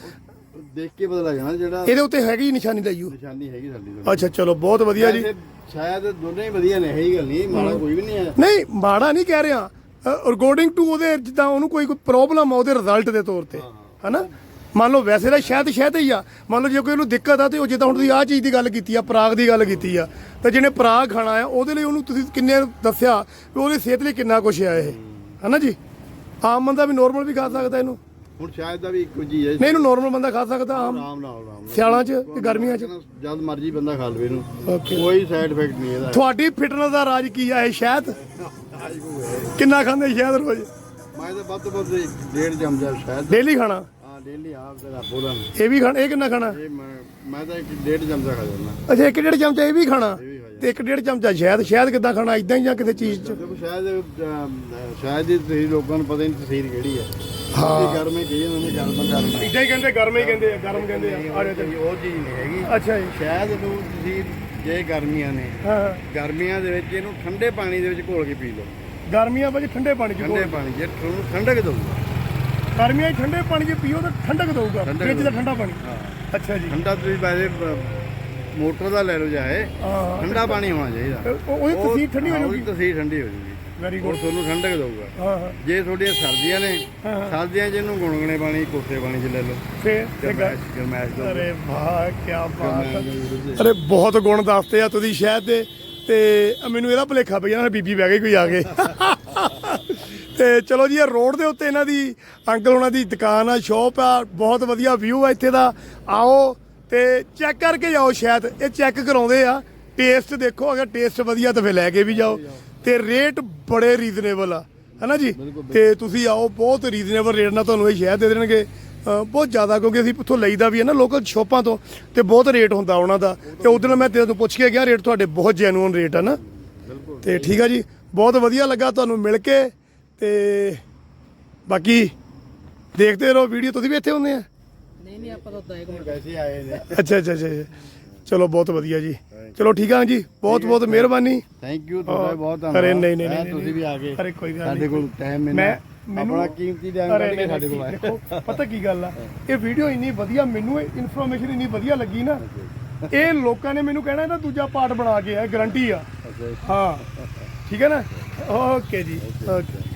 ਦੇਖ ਕੇ ਪਤਾ ਲੱਗ ਜਾਣਾ ਜਿਹੜਾ ਇਹਦੇ ਉੱਤੇ ਹੈਗੀ ਨਿਸ਼ਾਨੀ ਦਾ ਯੂ ਨਿਸ਼ਾਨੀ ਹੈਗੀ ਸਾਡੀ ਤੋਂ ਅੱਛਾ ਚਲੋ ਬਹੁਤ ਵਧੀਆ ਜੀ। ਵੈਸੇ ਸ਼ਾਇਦ ਦੋਨੇ ਹੀ ਵਧੀਆ ਨੇ ਇਹੀ ਗੱਲ ਨਹੀਂ ਮਾੜਾ ਕੋਈ ਵੀ ਨਹੀਂ ਹੈ। ਨਹੀਂ ਮਾੜਾ ਨਹੀਂ ਕਹਿ ਰਿਹਾ। ਅਕੋਰਡਿੰਗ ਟੂ ਉਹਦੇ ਜਿੱਦਾਂ ਉਹਨੂੰ ਕੋਈ ਕੋਈ ਪ੍ਰੋਬਲਮ ਆ ਉਹਦੇ ਰਿਜ਼ਲਟ ਦੇ ਤੌਰ ਤੇ ਹਨਾ? ਮੰਨ ਲਓ ਵੈਸੇ ਤਾਂ ਸ਼ਾਇਦ ਸ਼ਾਇਦ ਹੀ ਆ। ਮੰਨ ਲਓ ਜੇ ਕੋਈ ਉਹਨੂੰ ਦਿੱਕਤ ਆ ਤੇ ਉਹ ਜਿੱਦਾਂ ਹੁਣ ਤੁਸੀਂ ਆਹ ਚੀਜ਼ ਦੀ ਗੱਲ ਕੀਤੀ ਆ ਪਰਾਗ ਦੀ ਗੱਲ ਕੀਤੀ ਆ ਤਾਂ ਜਿਹਨੇ ਪਰਾਗ ਖਾਣਾ ਆ ਉਹਦੇ ਲਈ ਉਹਨੂੰ ਤੁਸੀਂ ਕਿੰਨੇ ਦੱਸਿਆ ਵੀ ਉਹਦੀ ਸਿਹਤ ਲਈ ਕਿੰਨਾ ਕੁਛ ਆ ਇਹ। ਹਨਾ ਜੀ? ਆਮ ਬੰਦਾ ਵੀ ਨੋਰਮਲ ਵੀ ਖਾ ਸਕਦਾ ਇਹਨੂੰ। ਹੁਣ ਸ਼ਾਇਦ ਦਾ ਵੀ ਇੱਕੋ ਚੀਜ਼ ਹੈ ਨਹੀਂ ਇਹਨੂੰ ਨੋਰਮਲ ਬੰਦਾ ਖਾ ਸਕਦਾ ਆਮ। ਆਰਾਮ ਨਾਲ ਆਰਾਮ ਨਾਲ। ਸਿਆਲਾਂ 'ਚ ਤੇ ਗਰਮੀਆਂ 'ਚ। ਜਦ ਮਰਜ਼ੀ ਬੰਦਾ ਖਾ ਲਵੇ ਇਹਨੂੰ। ਓਕੇ ਕੋਈ ਸਾਈਡ ਇਫੈਕਟ ਨਹੀਂ ਇਹਦਾ। ਤੁਹਾਡੀ ਫਿਟਨੈਸ ਦਾ ਰਾਜ ਕੀ ਆ ਇਹ ਸ਼ਾਇਦ ਕਿੰਨਾ ਖਾਂਦੇ ਸ਼ਾਇਦ ਰੋਜ਼? ਮੈਂ ਤਾਂ ਵੱਧ ਤੋਂ ਵੱਧ ਡੇਢ ਚਮਚਾ ਸ਼ਾਇਦ ਡੇਲੀ ਖਾਣਾ? ਡੇਲੀ ਆਪ ਤੇਰਾ ਬੋਲਣ ਇਹ ਵੀ ਖਾਣਾ ਇਹ ਕਿੰਨਾ ਖਾਣਾ? ਇਹ ਮੈਂ ਮੈਂ ਤਾਂ ਇੱਕ ਡੇਢ ਚਮਚਾ ਖਾ ਜਾਂਦਾ। ਅੱਛਾ ਇੱਕ ਡੇਢ ਚਮਚਾ ਇਹ ਵੀ ਖਾਣਾ? ਤੇ ਇੱਕ ਡੇਢ ਚਮਚਾ ਕਿੱਦਾਂ ਖਾਣਾ? ਇਦਾਂ ਹੀ ਜਾਂ ਕਿਸੇ ਚੀਜ਼ 'ਚ? ਦੇਖੋ ਸ਼ਾਇਦ ਅਮ, ਸ਼ਾਇਦ ਹੀ ਤੁਸੀਂ ਲੋਕਾਂ ਨੂੰ ਪਤਾ ਹੀ ਨਹੀਂ ਤਸਵੀਰ ਕਿਹੜੀ ਹੈ। ਹਾਂ ਗਰਮੇ ਕਹੀ ਜਾਂਦੇ ਨੇ ਗਰਮ ਗਰਮ। ਇਦਾਂ ਹੀ ਕਹਿੰਦੇ ਗਰਮ ਹੀ ਕਹਿੰਦੇ ਆ ਗਰਮ ਕਹਿੰਦੇ ਆ ਉਹ ਚੀਜ਼ ਨਹੀਂ ਹੈਗੀ। ਅੱਛਾ ਜੀ। ਸ਼ਾਇਦ ਨੂੰ ਤੁਸੀਂ ਜੇ ਗਰਮੀਆਂ ਨੇ ਹਾਂ। ਗਰਮੀਆਂ ਦੇ ਵਿੱਚ ਇਹਨੂੰ ਠੰਡੇ ਪਾਣੀ ਦੇ ਵਿੱਚ ਘੋਲ ਕੇ ਪੀ ਲਓ। ਗਰਮੀਆਂ ਵਿੱਚ ਠੰਡੇ ਪਾਣੀ 'ਚ ਠੰਡੇ ਪਾਣੀ ਜੇ ਤੁਹਾਨੂੰ ਠੰਡਕ ਦਊਗਾ। ਗਰਮੀਆਂ 'ਚ ਠੰਡੇ ਪਾਣੀ 'ਚ ਪੀਓ ਤਾਂ ਠੰਡਕ ਦਊਗਾ ਠੰਡਕ ਫ੍ਰਿਜ ਦਾ ਦਊਗਾ। ਠੰਡਾ ਪਾਣੀ। ਹਾਂ। ਅੱਛਾ ਜੀ। ਠੰਡਾ ਤੁਸੀਂ ਵੈਸੇ ਮੋਟਰ ਦਾ ਲੈ ਲਓ ਹਾਂ ਠੰਡਾ ਪਾਣੀ ਹੋਣਾ ਚਾਹੀਦਾ। ਉਹ- ਉਹਦੀ ਤਸੀਰ ਠੰਡੀ ਹੋ ਹਾਂ, ਜਾਊਗੀ। ਉਹਦੀ ਤਸੀਰ ਠੰਡੀ ਹੋ ਜੂਗੀ ਵੈਰੀ ਗੁੱਡ ਤੁਹਾਨੂੰ ਠੰਡਕ ਦਊਗਾ। ਹਾਂ ਹਾਂ। ਜੇ ਤੁਹਾਡੀਆਂ ਸਰਦੀਆਂ ਨੇ ਹਾਂ, ਹਾਂ। ਸਰਦੀਆਂ 'ਚ ਇਹਨੂੰ ਗੁਣਗੁਣੇ ਪਾਣੀ ਕੋਸੇ ਪਾਣੀ 'ਚ ਲੈ ਲਓ। ਫੇਰ ਤੇ ਗੱਲ- ਗਰਮੈਸ਼ ਗਰਮੈਸ਼ ਦਾ ਅਰੇ ਵਾਹ ਕੀ ਬਾਤ ਹੈ। ਅਰੇ ਬਹੁਤ ਗੁਣ ਦੱਸਦੇ ਆ ਤੁਸੀਂ ਸ਼ਹਿਦ ਦੇ ਤੇ ਮੈਨੂੰ ਇਹਦਾ ਭੁਲੇਖਾ ਪਈ ਜਾਣਾ ਬੀਬੀ ਬਹਿ ਗਈ ਕੋਈ ਆ ਕੇ। ਤੇ ਚਲੋ ਜੀ ਇਹ ਰੋਡ ਦੇ ਉੱਤੇ ਇਹਨਾਂ ਦੀ ਅੰਕਲ ਉਹਨਾਂ ਦੀ ਦੁਕਾਨ ਆ ਸ਼ੋਪ ਆ ਬਹੁਤ ਵਧੀਆ ਵਿਊ ਆ ਇੱਥੇ ਦਾ। ਆਓ ਤੇ ਚੈੱਕ ਕਰਕੇ ਜਾਓ ਸ਼ਾਇਦ ਇਹ ਚੈੱਕ ਕਰਾਉਂਦੇ ਆ। ਟੇਸਟ ਦੇਖੋ ਅਗਰ ਟੇਸਟ ਵਧੀਆ ਤਾਂ ਫਿਰ ਲੈ ਕੇ ਵੀ ਜਾਓ। ਤੇ ਰੇਟ ਬੜੇ ਰੀਜ਼ਨੇਬਲ ਆ ਹੈਨਾ ਜੀ? ਤੇ ਤੁਸੀਂ ਆਓ ਬਹੁਤ ਰੀਜ਼ਨੇਬਲ ਰੇਟ ਨਾਲ ਤੁਹਾਨੂੰ ਇਹ ਸ਼ਹਿਦ ਦੇ ਦੇਣਗੇ। ਬਹੁਤ ਜ਼ਿਆਦਾ ਕਿਉਂਕਿ ਅਸੀਂ ਉੱਥੋਂ ਲਈਦਾ ਵੀ ਹੈ ਨਾ ਲੋਕਲ ਸ਼ੋਪਾਂ ਤੋਂ ਤੇ ਬਹੁਤ ਰੇਟ ਹੁੰਦਾ ਉਹਨਾਂ ਦਾ। ਤੇ ਉਦੋਂ ਮੈਂ ਤੇਰੇ ਤੋਂ ਪੁੱਛ ਕੇ ਗਿਆ ਰੇਟ ਤੁਹਾਡੇ ਬਹੁਤ ਜੈਨੂਅਨ ਰੇਟ ਆ ਨਾ। ਤੇ ਠੀਕ ਆ ਜੀ ਬਹੁਤ ਵਧੀਆ ਲੱਗਾ ਤੁਹਾਨੂੰ ਮਿਲ ਕੇ। ਤੇ ਬਾਕੀ ਦੇਖਦੇ ਰਹੋ ਵੀਡੀਓ ਤੁਸੀਂ ਵੀ ਇੱਥੇ ਹੁੰਦੇ ਆ? ਨਹੀਂ ਨਹੀਂ ਆਪਾਂ ਤਾਂ ਉਦਾਂ ਇੱਕ ਮਿੰਟ ਵੈਸੇ ਆਏ ਨੇ। ਅੱਛਾ ਅੱਛਾ ਅੱਛਾ। ਚਲੋ ਬਹੁਤ ਵਧੀਆ ਜੀ। ਚਲੋ ਠੀਕ ਆ ਜੀ? ਬਹੁਤ ਬਹੁਤ ਮਿਹਰਬਾਨੀ। ਥੈਂਕ ਯੂ ਤੁਹਾਡਾ ਬਹੁਤ ਅਰੇ ਧੰਨਵਾਦ। ਨਹੀਂ, ਨਹੀਂ, ਹੈਂ, ਨਹੀਂ, ਤੁਸੀਂ ਵੀ ਆ ਗਏ। ਅਰੇ ਕੋਈ ਗੱਲ ਸਾਡੇ ਨਹੀਂ। ਕੋਲ ਟਾਈਮ ਮੈਂ ਆਪਣਾ ਕੀਮਤੀ ਟਾਈਮ ਅਰੇ ਕੱਢ ਕੇ ਨਹੀਂ, ਸਾਡੇ ਕੋਲ ਆਏ। ਪਤਾ ਕੀ ਗੱਲ ਆ? ਇਹ ਵੀਡੀਓ ਇੰਨੀ ਵਧੀਆ ਮੈਨੂੰ ਇਨਫੋਰਮੇਸ਼ਨ ਇੰਨੀ ਵਧੀਆ ਲੱਗੀ ਨਾ। ਇਹ ਲੋਕਾਂ ਨੇ ਮੈਨੂੰ ਕਹਿਣਾ ਇਹਦਾ ਦੂਜਾ ਪਾਰਟ ਬਣਾ ਕੇ ਆ ਗਾਰੰਟੀ ਆ। ਹਾਂ। ਠੀਕ ਹੈ ਨਾ? ਓਕੇ ਜੀ ਓਕੇ